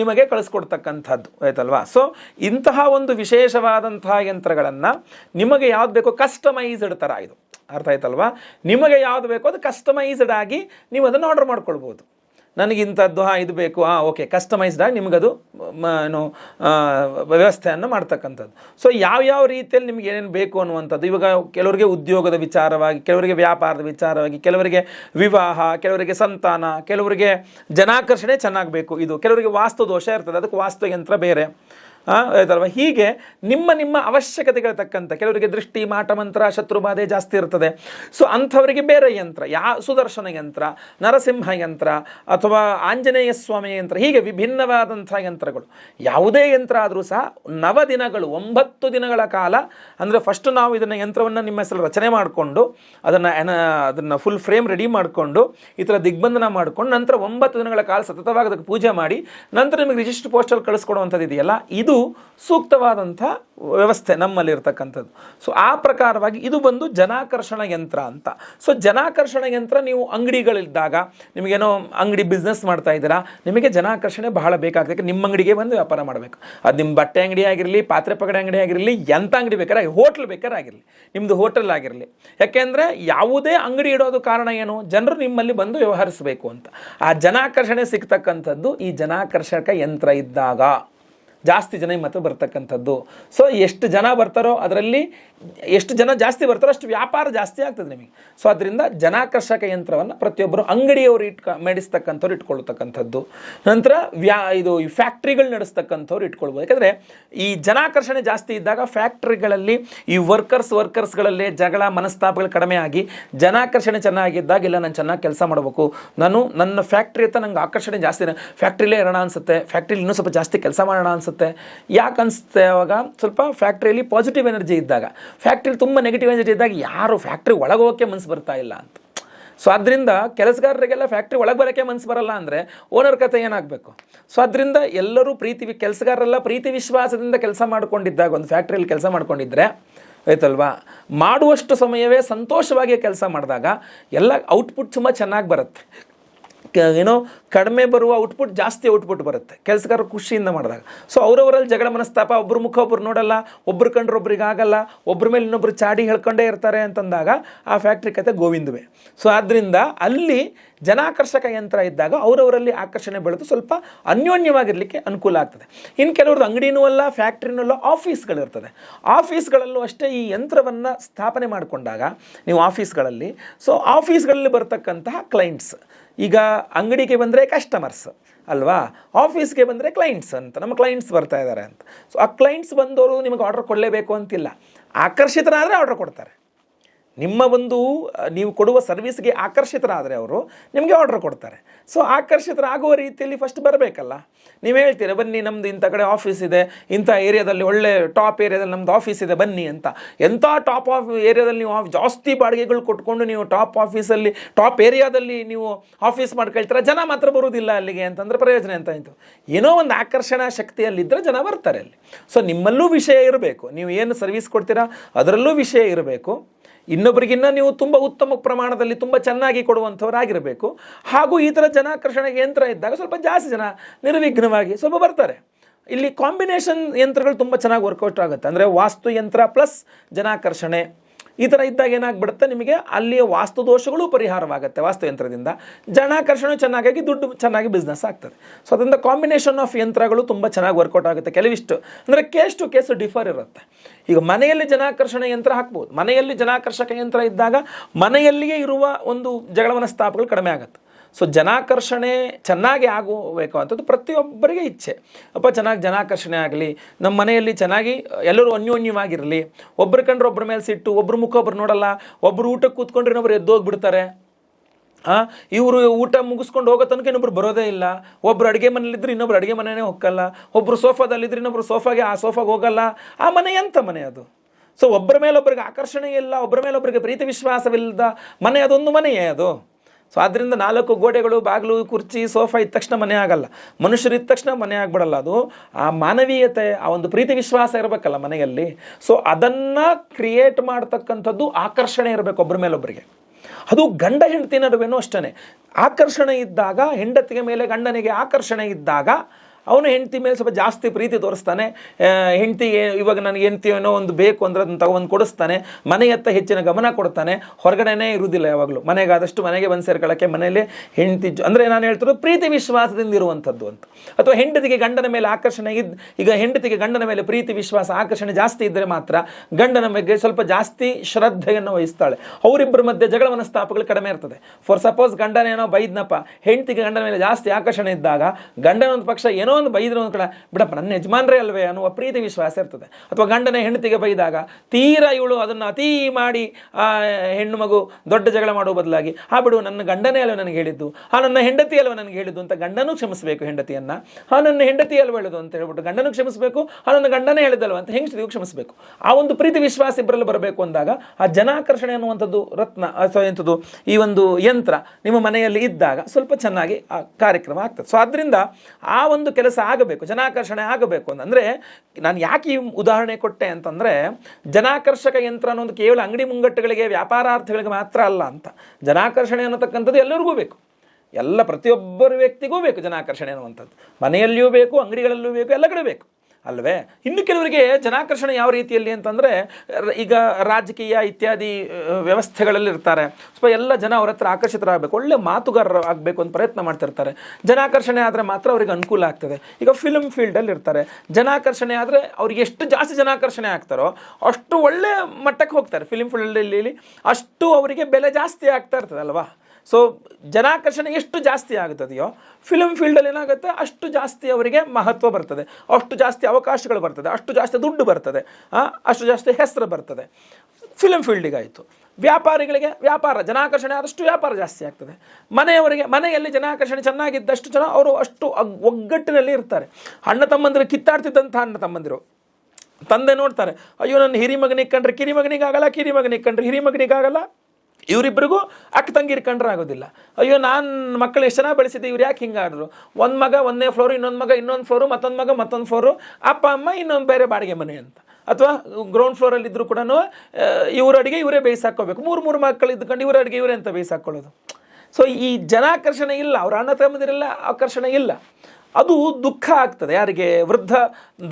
ನಿಮಗೆ ಕಳಿಸ್ಕೊಡ್ತಕ್ಕಂಥದ್ದು. ಆಯ್ತಲ್ವಾ? ಸೊ ಇಂತಹ ಒಂದು ವಿಶೇಷವಾದಂತಹ ಯಂತ್ರಗಳನ್ನು ನಿಮಗೆ ಯಾವ್ದು ಬೇಕೋ ಕಸ್ಟಮೈಸ್ಡ್ ಥರ ಇದು. ಅರ್ಥ ಆಯ್ತಲ್ವಾ? ನಿಮಗೆ ಯಾವುದು ಬೇಕೋ ಅದು ಕಸ್ಟಮೈಸ್ಡ್ ಆಗಿ ನೀವು ಅದನ್ನು ಆರ್ಡರ್ ಮಾಡ್ಕೊಳ್ಬೋದು. ನನಗಿಂಥದ್ದು ಹಾಂ, ಇದು ಬೇಕು, ಹಾಂ ಓಕೆ ಕಸ್ಟಮೈಸ್ಡ್ ಆಗಿ ನಿಮಗದು ಏನು ವ್ಯವಸ್ಥೆಯನ್ನು ಮಾಡ್ತಕ್ಕಂಥದ್ದು. ಸೊ ಯಾವ್ಯಾವ ರೀತಿಯಲ್ಲಿ ನಿಮ್ಗೆ ಏನೇನು ಬೇಕು ಅನ್ನುವಂಥದ್ದು, ಇವಾಗ ಕೆಲವರಿಗೆ ಉದ್ಯೋಗದ ವಿಚಾರವಾಗಿ, ಕೆಲವರಿಗೆ ವ್ಯಾಪಾರದ ವಿಚಾರವಾಗಿ, ಕೆಲವರಿಗೆ ವಿವಾಹ, ಕೆಲವರಿಗೆ ಸಂತಾನ, ಕೆಲವರಿಗೆ ಜನಾಕರ್ಷಣೆ ಚೆನ್ನಾಗಬೇಕು ಇದು. ಕೆಲವರಿಗೆ ವಾಸ್ತು ದೋಷ ಇರ್ತದೆ, ಅದಕ್ಕೆ ವಾಸ್ತು ಯಂತ್ರ ಬೇರೆ. ಆಯ್ತಲ್ವ ಹೀಗೆ ನಿಮ್ಮ ನಿಮ್ಮ ಅವಶ್ಯಕತೆಗಳ ತಕ್ಕಂಥ ಕೆಲವರಿಗೆ ದೃಷ್ಟಿ, ಮಾಟ, ಮಂತ್ರ ಶತ್ರುಬಾಧೆ ಜಾಸ್ತಿ ಇರ್ತದೆ. ಸೊ ಅಂಥವರಿಗೆ ಬೇರೆ ಯಂತ್ರ, ಯಾ, ಸುದರ್ಶನ ಯಂತ್ರ, ನರಸಿಂಹ ಯಂತ್ರ ಅಥವಾ ಆಂಜನೇಯ ಸ್ವಾಮಿ ಯಂತ್ರ, ಹೀಗೆ ವಿಭಿನ್ನವಾದಂಥ ಯಂತ್ರಗಳು. ಯಾವುದೇ ಯಂತ್ರ ಆದರೂ ಸಹ ನವ ದಿನಗಳು ಒಂಬತ್ತು ದಿನಗಳ ಕಾಲ, ಅಂದರೆ ಫಸ್ಟ್ ನಾವು ಇದನ್ನು ಯಂತ್ರವನ್ನು ನಿಮ್ಮ ಹೆಸರು ರಚನೆ ಮಾಡಿಕೊಂಡು, ಅದನ್ನು ಅದನ್ನು ಫುಲ್ ಫ್ರೇಮ್ ರೆಡಿ ಮಾಡಿಕೊಂಡು, ಈ ಥರ ದಿಗ್ಬಂಧನ ಮಾಡಿಕೊಂಡು ನಂತರ ಒಂಬತ್ತು ದಿನಗಳ ಕಾಲ ಸತತವಾಗಿ ಅದಕ್ಕೆ ಪೂಜೆ ಮಾಡಿ, ನಂತರ ನಿಮಗೆ ರಿಜಿಸ್ಟರ್ ಪೋಸ್ಟಲ್ಲಿ ಕಳಿಸ್ಕೊಡುವಂಥದ್ದು ಇದೆಯಲ್ಲ? ಇದು ಸೂಕ್ತವಾದಂಥ ವ್ಯವಸ್ಥೆ ನಮ್ಮಲ್ಲಿರ್ತಕ್ಕಂಥದ್ದು. ಸೊ ಆ ಪ್ರಕಾರವಾಗಿ ಇದು ಬಂದು ಜನಾಕರ್ಷಣ ಯಂತ್ರ ಅಂತ. ಸೊ ಜನಾಕರ್ಷಣ ಯಂತ್ರ ನೀವು ಅಂಗಡಿಗಳಿದ್ದಾಗ ನಿಮಗೇನೋ ಅಂಗಡಿ ಬಿಸ್ನೆಸ್ ಮಾಡ್ತಾ ಇದ್ದೀರಾ, ನಿಮಗೆ ಜನಾಕರ್ಷಣೆ ಬಹಳ ಬೇಕಾಗ್ತದೆ. ನಿಮ್ಮ ಅಂಗಡಿಗೆ ಬಂದು ವ್ಯಾಪಾರ ಮಾಡಬೇಕು. ಅದು ನಿಮ್ಮ ಬಟ್ಟೆ ಅಂಗಡಿ ಆಗಿರಲಿ, ಪಾತ್ರೆ ಪಗಡೆ ಅಂಗಡಿ ಆಗಿರಲಿ, ಎಂಥ ಅಂಗಡಿ ಬೇಕಾದ್ರೆ ಹೋಟ್ಲ್ ಬೇಕಾದ್ರೆ ಆಗಿರಲಿ ನಿಮ್ಮದು ಹೋಟೆಲ್ ಆಗಿರಲಿ. ಯಾಕೆಂದರೆ ಯಾವುದೇ ಅಂಗಡಿ ಇಡೋದು ಕಾರಣ ಏನು? ಜನರು ನಿಮ್ಮಲ್ಲಿ ಬಂದು ವ್ಯವಹರಿಸಬೇಕು ಅಂತ. ಆ ಜನಾಕರ್ಷಣೆ ಸಿಗ್ತಕ್ಕಂಥದ್ದು ಈ ಜನಾಕರ್ಷಕ ಯಂತ್ರ ಇದ್ದಾಗ. ಜಾಸ್ತಿ ಜನ ಈ ಹತ್ರ ಬರ್ತಕ್ಕಂಥದ್ದು. ಸೊ ಎಷ್ಟು ಜನ ಬರ್ತಾರೋ ಅದರಲ್ಲಿ ಎಷ್ಟು ಜನ ಜಾಸ್ತಿ ಬರ್ತಾರೋ ಅಷ್ಟು ವ್ಯಾಪಾರ ಜಾಸ್ತಿ ಆಗ್ತದೆ ನಿಮಗೆ. ಸೊ ಅದರಿಂದ ಜನಾಕರ್ಷಕ ಯಂತ್ರವನ್ನು ಪ್ರತಿಯೊಬ್ಬರು ಅಂಗಡಿಯವರು ಇಟ್ಕ, ಮಾಡಿಸ್ತಕ್ಕಂಥವ್ರು ಇಟ್ಕೊಳ್ತಕ್ಕಂಥದ್ದು ನಂತರ ವ್ಯಾ, ಇದು ಈ ಫ್ಯಾಕ್ಟ್ರಿಗಳು ನಡೆಸ್ತಕ್ಕಂಥವ್ರು ಇಟ್ಕೊಳ್ಬೋದು. ಯಾಕಂದರೆ ಈ ಜನಾಕರ್ಷಣೆ ಜಾಸ್ತಿ ಇದ್ದಾಗ ಫ್ಯಾಕ್ಟ್ರಿಗಳಲ್ಲಿ ಈ ವರ್ಕರ್ಸ್ ವರ್ಕರ್ಸ್ಗಳಲ್ಲೇ ಜಗಳ, ಮನಸ್ತಾಪಗಳು ಕಡಿಮೆ ಆಗಿ ಜನಾಕರ್ಷಣೆ ಚೆನ್ನಾಗಿದ್ದಾಗ ಇಲ್ಲ, ನಾನು ಚೆನ್ನಾಗಿ ಕೆಲಸ ಮಾಡಬೇಕು. ನಾನು ನನ್ನ ಫ್ಯಾಕ್ಟ್ರಿ ಅಂತ ನಂಗೆ ಆಕರ್ಷಣೆ ಜಾಸ್ತಿ ಫ್ಯಾಕ್ಟ್ರಿಲೇ ಇರೋಣ ಅನಿಸುತ್ತೆ. ಫ್ಯಾಕ್ಟ್ರಿಲಿ ಇನ್ನೂ ಸ್ವಲ್ಪ ಜಾಸ್ತಿ ಕೆಲಸ ಮಾಡೋಣ ಅನಿಸುತ್ತೆ. ಯಾಕೆ ಅನಿಸುತ್ತೆ ಅವಾಗ ಸ್ವಲ್ಪ ಫ್ಯಾಕ್ಟ್ರಿಯಲ್ಲಿ ಪಾಸಿಟಿವ್ ಎನರ್ಜಿ ಇದ್ದಾಗ. ಫ್ಯಾಕ್ಟ್ರಿಲಿ ತುಂಬ ನೆಗೆಟಿವ್ ಎನರ್ಜಿ ಇದ್ದಾಗ ಯಾರು ಫ್ಯಾಕ್ಟ್ರಿ ಒಳಗೆ ಹೋಗೋಕ್ಕೆ ಮನಸ್ಸು ಬರ್ತಾ ಇಲ್ಲ ಅಂತ. ಸೊ ಅದರಿಂದ ಕೆಲಸಗಾರರಿಗೆಲ್ಲ ಫ್ಯಾಕ್ಟ್ರಿ ಒಳಗೆ ಬರೋಕ್ಕೆ ಮನಸ್ಸು ಬರಲ್ಲ ಅಂದರೆ ಓನರ್ ಕತೆ ಏನಾಗಬೇಕು? ಸೊ ಅದರಿಂದ ಎಲ್ಲರೂ ಪ್ರೀತಿ ಕೆಲಸಗಾರರೆಲ್ಲ ಪ್ರೀತಿ ವಿಶ್ವಾಸದಿಂದ ಕೆಲಸ ಮಾಡ್ಕೊಂಡಿದ್ದಾಗ, ಒಂದು ಫ್ಯಾಕ್ಟ್ರಿಯಲ್ಲಿ ಕೆಲಸ ಮಾಡ್ಕೊಂಡಿದ್ರೆ, ಆಯ್ತಲ್ವಾ? ಮಾಡುವಷ್ಟು ಸಮಯವೇ ಸಂತೋಷವಾಗಿ ಕೆಲಸ ಮಾಡಿದಾಗ ಎಲ್ಲ ಔಟ್ಪುಟ್ ತುಂಬ ಚೆನ್ನಾಗಿ ಬರುತ್ತೆ. ಏನೋ ಕಡಿಮೆ ಬರುವ ಔಟ್ಪುಟ್ ಜಾಸ್ತಿ ಔಟ್ಪುಟ್ ಬರುತ್ತೆ. ಕೆಲಸಗಾರರು ಖುಷಿಯಿಂದ ಮಾಡಿದಾಗ. ಸೊ ಅವರವರಲ್ಲಿ ಜಗಳ ಮನಸ್ತಾಪ ಒಬ್ಬರು ಮುಖ ಒಬ್ಬರು ನೋಡಲ್ಲ, ಒಬ್ರು ಕಂಡ್ರೆ ಒಬ್ರಿಗೆ ಆಗಲ್ಲ ಒಬ್ಬರ ಮೇಲೆ ಇನ್ನೊಬ್ರು ಚಾಡಿ ಹೇಳ್ಕೊಂಡೇ ಇರ್ತಾರೆ ಅಂತಂದಾಗ ಆ ಫ್ಯಾಕ್ಟ್ರಿ ಕತೆ ಗೋವಿಂದವೇ. ಸೊ ಆದ್ದರಿಂದ ಅಲ್ಲಿ ಜನಾಕರ್ಷಕ ಯಂತ್ರ ಇದ್ದಾಗ ಅವರವರಲ್ಲಿ ಆಕರ್ಷಣೆ ಬೆಳೆದು ಸ್ವಲ್ಪ ಅನ್ಯೋನ್ಯವಾಗಿರಲಿಕ್ಕೆ ಅನುಕೂಲ ಆಗ್ತದೆ. ಇನ್ನು ಕೆಲವ್ರದ್ದು ಅಂಗಡಿನೂ ಅಲ್ಲ ಫ್ಯಾಕ್ಟ್ರಿನೂ ಅಲ್ಲ ಆಫೀಸ್ಗಳಿರ್ತದೆ ಆಫೀಸ್ಗಳಲ್ಲೂ ಅಷ್ಟೇ ಈ ಯಂತ್ರವನ್ನು ಸ್ಥಾಪನೆ ಮಾಡಿಕೊಂಡಾಗ ನೀವು ಆಫೀಸ್ಗಳಲ್ಲಿ ಸೊ ಆಫೀಸ್ಗಳಲ್ಲಿ ಬರ್ತಕ್ಕಂತಹ ಕ್ಲೈಂಟ್ಸ್ ಈಗ ಅಂಗಡಿಗೆ ಬಂದರೆ ಕಸ್ಟಮರ್ಸ್ ಅಲ್ವಾ? ಆಫೀಸ್ಗೆ ಬಂದರೆ ಕ್ಲೈಂಟ್ಸ್ ಅಂತ, ನಮ್ಮ ಕ್ಲೈಂಟ್ಸ್ ಬರ್ತಾ ಇದ್ದಾರೆ ಅಂತ. ಸೊ ಆ ಕ್ಲೈಂಟ್ಸ್ ಬಂದವರು ನಿಮಗೆ ಆರ್ಡರ್ ಕೊಡಲೇಬೇಕು ಅಂತಿಲ್ಲ. ಆಕರ್ಷಿತರಾದರೆ ಆರ್ಡರ್ ಕೊಡ್ತಾರೆ. ನಿಮ್ಮ ಒಂದು ನೀವು ಕೊಡುವ ಸರ್ವಿಸ್ಗೆ ಆಕರ್ಷಿತರಾದರೆ ಅವರು ನಿಮಗೆ ಆರ್ಡರ್ ಕೊಡ್ತಾರೆ. ಸೊ ಆಕರ್ಷಿತರಾಗುವ ರೀತಿಯಲ್ಲಿ ಫಸ್ಟ್ ಬರಬೇಕಲ್ಲ. ನೀವು ಹೇಳ್ತೀರ, ಬನ್ನಿ ನಮ್ಮದು ಇಂಥ ಕಡೆ ಆಫೀಸ್ ಇದೆ, ಇಂಥ ಏರಿಯಾದಲ್ಲಿ ಒಳ್ಳೆ ಟಾಪ್ ಏರಿಯಾದಲ್ಲಿ ನಮ್ಮದು ಆಫೀಸ್ ಇದೆ, ಬನ್ನಿ ಅಂತ. ಎಂಥ ಟಾಪ್ ಆಫ್ ಏರಿಯಾದಲ್ಲಿ ನೀವು ಜಾಸ್ತಿ ಬಾಡಿಗೆಗಳು ಕೊಟ್ಕೊಂಡು ನೀವು ಟಾಪ್ ಆಫೀಸಲ್ಲಿ ಟಾಪ್ ಏರಿಯಾದಲ್ಲಿ ನೀವು ಆಫೀಸ್ ಮಾಡ್ಕೊಳ್ತೀರ, ಜನ ಮಾತ್ರ ಬರುವುದಿಲ್ಲ ಅಲ್ಲಿಗೆ ಅಂತಂದ್ರೆ ಪ್ರಯೋಜನ ಅಂತ ಆಯಿತು? ಏನೋ ಒಂದು ಆಕರ್ಷಣಾ ಶಕ್ತಿಯಲ್ಲಿದ್ದರೆ ಜನ ಬರ್ತಾರೆ ಅಲ್ಲಿ. ಸೊ ನಿಮ್ಮಲ್ಲೂ ವಿಷಯ ಇರಬೇಕು. ನೀವು ಏನು ಸರ್ವಿಸ್ ಕೊಡ್ತೀರಾ, ಅದರಲ್ಲೂ ವಿಷಯ ಇರಬೇಕು. ಇನ್ನೊಬ್ಬರಿಗಿನ್ನ ನೀವು ತುಂಬ ಉತ್ತಮ ಪ್ರಮಾಣದಲ್ಲಿ ತುಂಬ ಚೆನ್ನಾಗಿ ಕೊಡುವಂಥವರಾಗಿರಬೇಕು. ಹಾಗೂ ಈ ಥರ ಜನಾಕರ್ಷಣೆ ಯಂತ್ರ ಇದ್ದಾಗ ಸ್ವಲ್ಪ ಜಾಸ್ತಿ ಜನ ನಿರ್ವಿಘ್ನವಾಗಿ ಸ್ವಲ್ಪ ಬರ್ತಾರೆ. ಇಲ್ಲಿ ಕಾಂಬಿನೇಷನ್ ಯಂತ್ರಗಳು ತುಂಬ ಚೆನ್ನಾಗಿ ವರ್ಕೌಟ್ ಆಗುತ್ತೆ. ಅಂದರೆ ವಾಸ್ತು ಯಂತ್ರ ಪ್ಲಸ್ ಜನಾಕರ್ಷಣೆ. ಈ ಥರ ಇದ್ದಾಗ ಏನಾಗ್ಬಿಡುತ್ತೆ? ನಿಮಗೆ ಅಲ್ಲಿಯ ವಾಸ್ತು ದೋಷಗಳು ಪರಿಹಾರವಾಗುತ್ತೆ ವಾಸ್ತುಯಂತ್ರದಿಂದ. ಜನಾಕರ್ಷಣೆ ಚೆನ್ನಾಗಾಗಿ ದುಡ್ಡು ಚೆನ್ನಾಗಿ ಬಿಸ್ನೆಸ್ ಆಗ್ತದೆ. ಸೊ ಅದರಿಂದ ಕಾಂಬಿನೇಷನ್ ಆಫ್ ಯಂತ್ರಗಳು ತುಂಬ ಚೆನ್ನಾಗಿ ವರ್ಕೌಟ್ ಆಗುತ್ತೆ. ಕೆಲವಿಷ್ಟು, ಅಂದರೆ ಕೇಸ್ ಟು ಕೇಸ್ ಡಿಫರ್ ಇರುತ್ತೆ. ಈಗ ಮನೆಯಲ್ಲಿ ಜನಾಕರ್ಷಣೆ ಯಂತ್ರ ಹಾಕ್ಬೋದು. ಮನೆಯಲ್ಲಿ ಜನಾಕರ್ಷಕ ಯಂತ್ರ ಇದ್ದಾಗ ಮನೆಯಲ್ಲಿಯೇ ಇರುವ ಒಂದು ಜಗಳವನ ಸ್ಥಾಪಗಳು ಕಡಿಮೆ ಆಗುತ್ತೆ. ಸೊ ಜನಾಕರ್ಷಣೆ ಚೆನ್ನಾಗಿ ಆಗಬೇಕು ಅಂಥದ್ದು ಪ್ರತಿಯೊಬ್ಬರಿಗೆ ಇಚ್ಛೆ. ಅಪ್ಪ, ಚೆನ್ನಾಗಿ ಜನಾಕರ್ಷಣೆ ಆಗಲಿ, ನಮ್ಮ ಮನೆಯಲ್ಲಿ ಚೆನ್ನಾಗಿ ಎಲ್ಲರೂ ಅನ್ಯೋನ್ಯವಾಗಿರಲಿ ಒಬ್ಬರು ಕಂಡ್ರೆ ಒಬ್ಬರ ಮೇಲೆ ಸಿಟ್ಟು ಒಬ್ಬರು ಮುಖ ಒಬ್ಬರು ನೋಡಲ್ಲ ಒಬ್ಬರು ಊಟಕ್ಕೆ ಕೂತ್ಕೊಂಡ್ರೆ ಇನ್ನೊಬ್ರು ಎದ್ದೋಗ್ಬಿಡ್ತಾರೆ. ಹಾಂ ಇವರು ಊಟ ಮುಗಿಸ್ಕೊಂಡು ಹೋಗೋ ತನಕ ಇನ್ನೊಬ್ರು ಬರೋದೇ ಇಲ್ಲ. ಒಬ್ರು ಅಡುಗೆ ಮನೇಲಿದ್ರೆ ಇನ್ನೊಬ್ರು ಅಡುಗೆ ಮನೆಯೇ ಹೋಗಲ್ಲ. ಒಬ್ಬರು ಸೋಫಾದಲ್ಲಿದ್ದರೆ ಇನ್ನೊಬ್ರು ಸೋಫಾಗೆ, ಆ ಸೋಫಾಗೆ ಹೋಗಲ್ಲ. ಆ ಮನೆ ಎಂಥ ಮನೆ ಅದು? ಸೊ ಒಬ್ಬರ ಮೇಲೊಬ್ಬರಿಗೆ ಆಕರ್ಷಣೆ ಇಲ್ಲ ಒಬ್ಬರ ಮೇಲೊಬ್ಬರಿಗೆ ಪ್ರೀತಿ ವಿಶ್ವಾಸವಿಲ್ಲದ ಮನೆ ಅದೊಂದು ಮನೆಯೇ ಅದು. ಸೊ ಆದ್ದರಿಂದ ನಾಲ್ಕು ಗೋಡೆಗಳು, ಬಾಗಿಲು, ಕುರ್ಚಿ, ಸೋಫಾ ಇದ್ದ ತಕ್ಷಣ ಮನೆ ಆಗಲ್ಲ. ಮನುಷ್ಯರು ಇದ್ದ ತಕ್ಷಣ ಮನೆ ಆಗ್ಬಿಡಲ್ಲ ಅದು. ಆ ಮಾನವೀಯತೆ, ಆ ಒಂದು ಪ್ರೀತಿ ವಿಶ್ವಾಸ ಇರಬೇಕಲ್ಲ ಮನೆಯಲ್ಲಿ. ಸೊ ಅದನ್ನು ಕ್ರಿಯೇಟ್ ಮಾಡ್ತಕ್ಕಂಥದ್ದು ಆಕರ್ಷಣೆ ಇರಬೇಕು ಒಬ್ಬರ ಮೇಲೊಬ್ಬರಿಗೆ ಅದು ಗಂಡ ಹೆಂಡತಿ ನಡುವೆನೂ ಅಷ್ಟೇ ಆಕರ್ಷಣೆ ಇದ್ದಾಗ, ಹೆಂಡತಿಗೆ ಮೇಲೆ ಗಂಡನಿಗೆ ಆಕರ್ಷಣೆ ಇದ್ದಾಗ ಅವನು ಹೆಂಡತಿ ಮೇಲೆ ಸ್ವಲ್ಪ ಜಾಸ್ತಿ ಪ್ರೀತಿ ತೋರಿಸ್ತಾನೆ. ಹೆಂಡತಿಗೆ ಇವಾಗ ನನಗೆ ಹೆಂಡತಿ ಏನೋ ಒಂದು ಬೇಕು ಅಂದ್ರೆ ಅದನ್ನು ತಗೊಂಡು ಕೊಡಿಸ್ತಾನೆ. ಮನೆಯತ್ತ ಹೆಚ್ಚಿನ ಗಮನ ಕೊಡ್ತಾನೆ. ಹೊರಗಡೆನೇ ಇರುವುದಿಲ್ಲ ಯಾವಾಗಲೂ. ಮನೆಗಾದಷ್ಟು ಮನೆಗೆ ಬಂದು ಸೇರ್ಕೊಳ್ಳೋಕ್ಕೆ ಮನೆಯಲ್ಲಿ ಹೆಂಡತಿ ಅಂದರೆ ನಾನು ಹೇಳ್ತಿರೋದು ಪ್ರೀತಿ ವಿಶ್ವಾಸದಿಂದ ಇರುವಂಥದ್ದು ಅಂತ. ಅಥವಾ ಹೆಂಡತಿಗೆ ಗಂಡನ ಮೇಲೆ ಆಕರ್ಷಣೆ ಇದ್ದು ಈಗ ಹೆಂಡತಿಗೆ ಗಂಡನ ಮೇಲೆ ಪ್ರೀತಿ ವಿಶ್ವಾಸ, ಆಕರ್ಷಣೆ ಜಾಸ್ತಿ ಇದ್ದರೆ ಮಾತ್ರ ಗಂಡನ ಬಗ್ಗೆ ಸ್ವಲ್ಪ ಜಾಸ್ತಿ ಶ್ರದ್ಧೆಯನ್ನು ವಹಿಸ್ತಾಳೆ. ಅವರಿಬ್ಬರ ಮಧ್ಯೆ ಜಗಳ ಮನಸ್ತಾಪಗಳು ಕಡಿಮೆ ಇರ್ತದೆ. ಫಾರ್ ಸಪೋಸ್ ಗಂಡನೇನೋ ಬೈದ್ನಪ್ಪ, ಹೆಂಡತಿಗೆ ಗಂಡನ ಮೇಲೆ ಜಾಸ್ತಿ ಆಕರ್ಷಣೆ ಇದ್ದಾಗ ಗಂಡನ ಒಂದು ಪಕ್ಷ ಏನೋ ಒಂದು ಬೈದ್ರೆ ಒಂದು ಕಡೆ, ಬಿಡಪ್ಪ, ನನ್ನ ಯಜಮಾನ್ರೇ ಅಲ್ವೇ ಅನ್ನುವ ಪ್ರೀತಿ ವಿಶ್ವಾಸ ಇರ್ತದೆ. ಅಥವಾ ಗಂಡನ ಹೆಂಡತಿಗೆ ಬೈದಾಗ, ತೀರ ಇವಳು ಅದನ್ನು ಅತೀ ಮಾಡಿ, ಆ, ಹೆಣ್ಣು ಮಗು ದೊಡ್ಡ ಜಗಳ ಮಾಡುವ ಬದಲಾಗಿ ಆ ಬಿಡು, ನನ್ನ ಗಂಡನೇ ಅಲ್ವ ನನಗೆ ಹೇಳಿದ್ದು ಆ ನನ್ನ ಹೆಂಡತಿ ಅಲ್ವ ನನಗೆ ಹೇಳಿದ್ದು ಅಂತ ಗಂಡನೂ ಕ್ಷಮಿಸಬೇಕು ಹೆಂಡತಿಯನ್ನ. ಆ ನನ್ನ ಹೆಂಡತಿ ಅಲ್ವ ಹೇಳೋದು ಅಂತ ಹೇಳ್ಬಿಟ್ಟು ಗಂಡನೂ ಕ್ಷಮಿಸಬೇಕು ಆ ನನ್ನ ಗಂಡನೇ ಹೇಳಿದಲ್ವ ಅಂತ ಹೆಂಗಸ್ತಿಗೂ ಕ್ಷಮಿಸಬೇಕು. ಆ ಒಂದು ಪ್ರೀತಿ ವಿಶ್ವಾಸ ಇಬ್ಬರಲ್ಲಿ ಬರಬೇಕು ಅಂದಾಗ, ಆ ಜನಾಕರ್ಷಣೆ ಅನ್ನುವಂಥದ್ದು ರತ್ನ ಎಂಥದ್ದು ಈ ಒಂದು ಯಂತ್ರ ನಿಮ್ಮ ಮನೆಯಲ್ಲಿ ಇದ್ದಾಗ ಸ್ವಲ್ಪ ಚೆನ್ನಾಗಿ ಆ ಕಾರ್ಯಕ್ರಮ ಆಗ್ತದೆ. ಸೊ ಆದ್ದರಿಂದ ಆ ಒಂದು ಕೆಲಸ ಆಗಬೇಕು, ಜನಾಕರ್ಷಣೆ ಆಗಬೇಕು ಅಂದರೆ ನಾನು ಯಾಕೆ ಈ ಉದಾಹರಣೆ ಕೊಟ್ಟೆ ಅಂತಂದರೆ ಜನಾಕರ್ಷಕ ಯಂತ್ರ ಅನ್ನೋದು ಕೇವಲ ಅಂಗಡಿ ಮುಂಗಟ್ಟುಗಳಿಗೆ, ವ್ಯಾಪಾರಾರ್ಥಗಳಿಗೆ ಮಾತ್ರ ಅಲ್ಲ ಅಂತ. ಜನಾಕರ್ಷಣೆ ಅನ್ನತಕ್ಕಂಥದ್ದು ಎಲ್ಲರಿಗೂ ಬೇಕು. ಎಲ್ಲ ಪ್ರತಿಯೊಬ್ಬರ ವ್ಯಕ್ತಿಗೂ ಬೇಕು ಜನಾಕರ್ಷಣೆ ಅನ್ನುವಂಥದ್ದು. ಮನೆಯಲ್ಲಿಯೂ ಬೇಕು ಅಂಗಡಿಗಳಲ್ಲೂ ಬೇಕು, ಎಲ್ಲ ಕಡೆ ಬೇಕು. ಅಲ್ವೇ? ಇನ್ನು ಕೆಲವರಿಗೆ ಜನಾಕರ್ಷಣೆ ಯಾವ ರೀತಿಯಲ್ಲಿ ಅಂತಂದರೆ, ಈಗ ರಾಜಕೀಯ ಇತ್ಯಾದಿ ವ್ಯವಸ್ಥೆಗಳಲ್ಲಿ ಇರ್ತಾರೆ. ಸ್ವಲ್ಪ ಎಲ್ಲ ಜನ ಅವ್ರ ಹತ್ರ ಆಕರ್ಷಿತರಾಗಬೇಕು. ಒಳ್ಳೆ ಮಾತುಗಾರರು ಆಗಬೇಕು ಅಂತ ಪ್ರಯತ್ನ ಮಾಡ್ತಿರ್ತಾರೆ. ಜನಾಕರ್ಷಣೆ ಆದರೆ ಮಾತ್ರ ಅವ್ರಿಗೆ ಅನುಕೂಲ ಆಗ್ತದೆ. ಈಗ ಫಿಲ್ಮ್ ಫೀಲ್ಡಲ್ಲಿ ಇರ್ತಾರೆ. ಜನಾಕರ್ಷಣೆ ಆದರೆ ಅವ್ರಿಗೆ ಎಷ್ಟು ಜಾಸ್ತಿ ಜನಾಕರ್ಷಣೆ ಆಗ್ತಾರೋ ಅಷ್ಟು ಒಳ್ಳೆ ಮಟ್ಟಕ್ಕೆ ಹೋಗ್ತಾರೆ. ಫಿಲ್ಮ್ ಫೀಲ್ಡಲ್ಲಿ ಅಷ್ಟು ಅವರಿಗೆ ಬೆಲೆ ಜಾಸ್ತಿ ಆಗ್ತಾ ಇರ್ತದೆ ಅಲ್ವಾ? ಸೊ ಜನಾಕರ್ಷಣೆ ಎಷ್ಟು ಜಾಸ್ತಿ ಆಗುತ್ತದೆಯೋ ಫಿಲ್ಮ್ ಫೀಲ್ಡಲ್ಲಿ ಏನಾಗುತ್ತೆ, ಅಷ್ಟು ಜಾಸ್ತಿ ಅವರಿಗೆ ಮಹತ್ವ ಬರ್ತದೆ. ಅಷ್ಟು ಜಾಸ್ತಿ ಅವಕಾಶಗಳು ಬರ್ತದೆ. ಅಷ್ಟು ಜಾಸ್ತಿ ದುಡ್ಡು ಬರ್ತದೆ. ಅಷ್ಟು ಜಾಸ್ತಿ ಹೆಸರು ಬರ್ತದೆ. ಫಿಲ್ಮ್ ಫೀಲ್ಡಿಗಾಯಿತು ವ್ಯಾಪಾರಿಗಳಿಗೆ, ವ್ಯಾಪಾರ, ಜನಾಕರ್ಷಣೆ ಆದಷ್ಟು ವ್ಯಾಪಾರ ಜಾಸ್ತಿ ಆಗ್ತದೆ. ಮನೆಯವರಿಗೆ, ಮನೆಯಲ್ಲಿ ಜನಾಕರ್ಷಣೆ ಚೆನ್ನಾಗಿದ್ದಷ್ಟು ಜನ ಅವರು ಅಷ್ಟು ಒಗ್ಗಟ್ಟಿನಲ್ಲಿ ಇರ್ತಾರೆ. ಅಣ್ಣ ತಮ್ಮಂದಿರು ಕಿತ್ತಾಡ್ತಿದ್ದಂಥ ಅಣ್ಣ ತಮ್ಮಂದಿರು. ತಂದೆ ನೋಡ್ತಾರೆ, ಅಯ್ಯೋ, ನನ್ನ ಹಿರಿ ಮಗನಿಗೆ ಕಂಡ್ರೆ ಕಿರಿ ಮಗನಿಗಾಗಲ್ಲ ಕಿರಿ ಮಗನಿಗೆ ಕಂಡ್ರೆ ಹಿರಿ ಮಗನಿಗಾಗಲ್ಲ ಇವರಿಬ್ಬರಿಗೂ ಅಕ್ಕ ತಂಗಿರ್ ಕಂಡ್ರೆ ಆಗೋದಿಲ್ಲ. ಅಯ್ಯೋ, ನಾನು ಮಕ್ಕಳು ಎಷ್ಟು ಜನ ಬೆಳೆಸಿದ್ದೆ, ಇವ್ರು ಯಾಕೆ ಹಿಂಗಾಡ್ರು ಒಂದು ಮಗ, ಒಂದನೇ ಫ್ಲೋರು ಇನ್ನೊಂದು ಮಗ, ಇನ್ನೊಂದು ಫ್ಲೋರು ಮತ್ತೊಂದು ಮಗ, ಮತ್ತೊಂದು ಫ್ಲೋರು ಅಪ್ಪ, ಅಮ್ಮ, ಇನ್ನೊಂದು ಬೇರೆ ಬಾಡಿಗೆ ಮನೆ ಅಂತ. ಅಥವಾ ಗ್ರೌಂಡ್ ಫ್ಲೋರಲ್ಲಿ ಇದ್ದರೂ ಕೂಡ ಇವ್ರ ಅಡುಗೆ ಇವರೇ ಬೇಯಿಸಾಕೋಬೇಕು. ಮೂರು ಮೂರು ಮಕ್ಕಳು ಇದ್ಕೊಂಡು ಇವ್ರ ಅಡುಗೆ ಇವರೇ ಅಂತ ಬೇಯಿಸಾಕೊಳ್ಳೋದು. ಸೊ ಈ ಜನಾಕರ್ಷಣೆ ಇಲ್ಲ, ಅವ್ರ ಅಣ್ಣ ತಮ್ಮದಿರಲ್ಲ ಆಕರ್ಷಣೆ ಇಲ್ಲ. ಅದು ದುಃಖ ಆಗ್ತದೆ. ಯಾರಿಗೆ ವೃದ್ಧ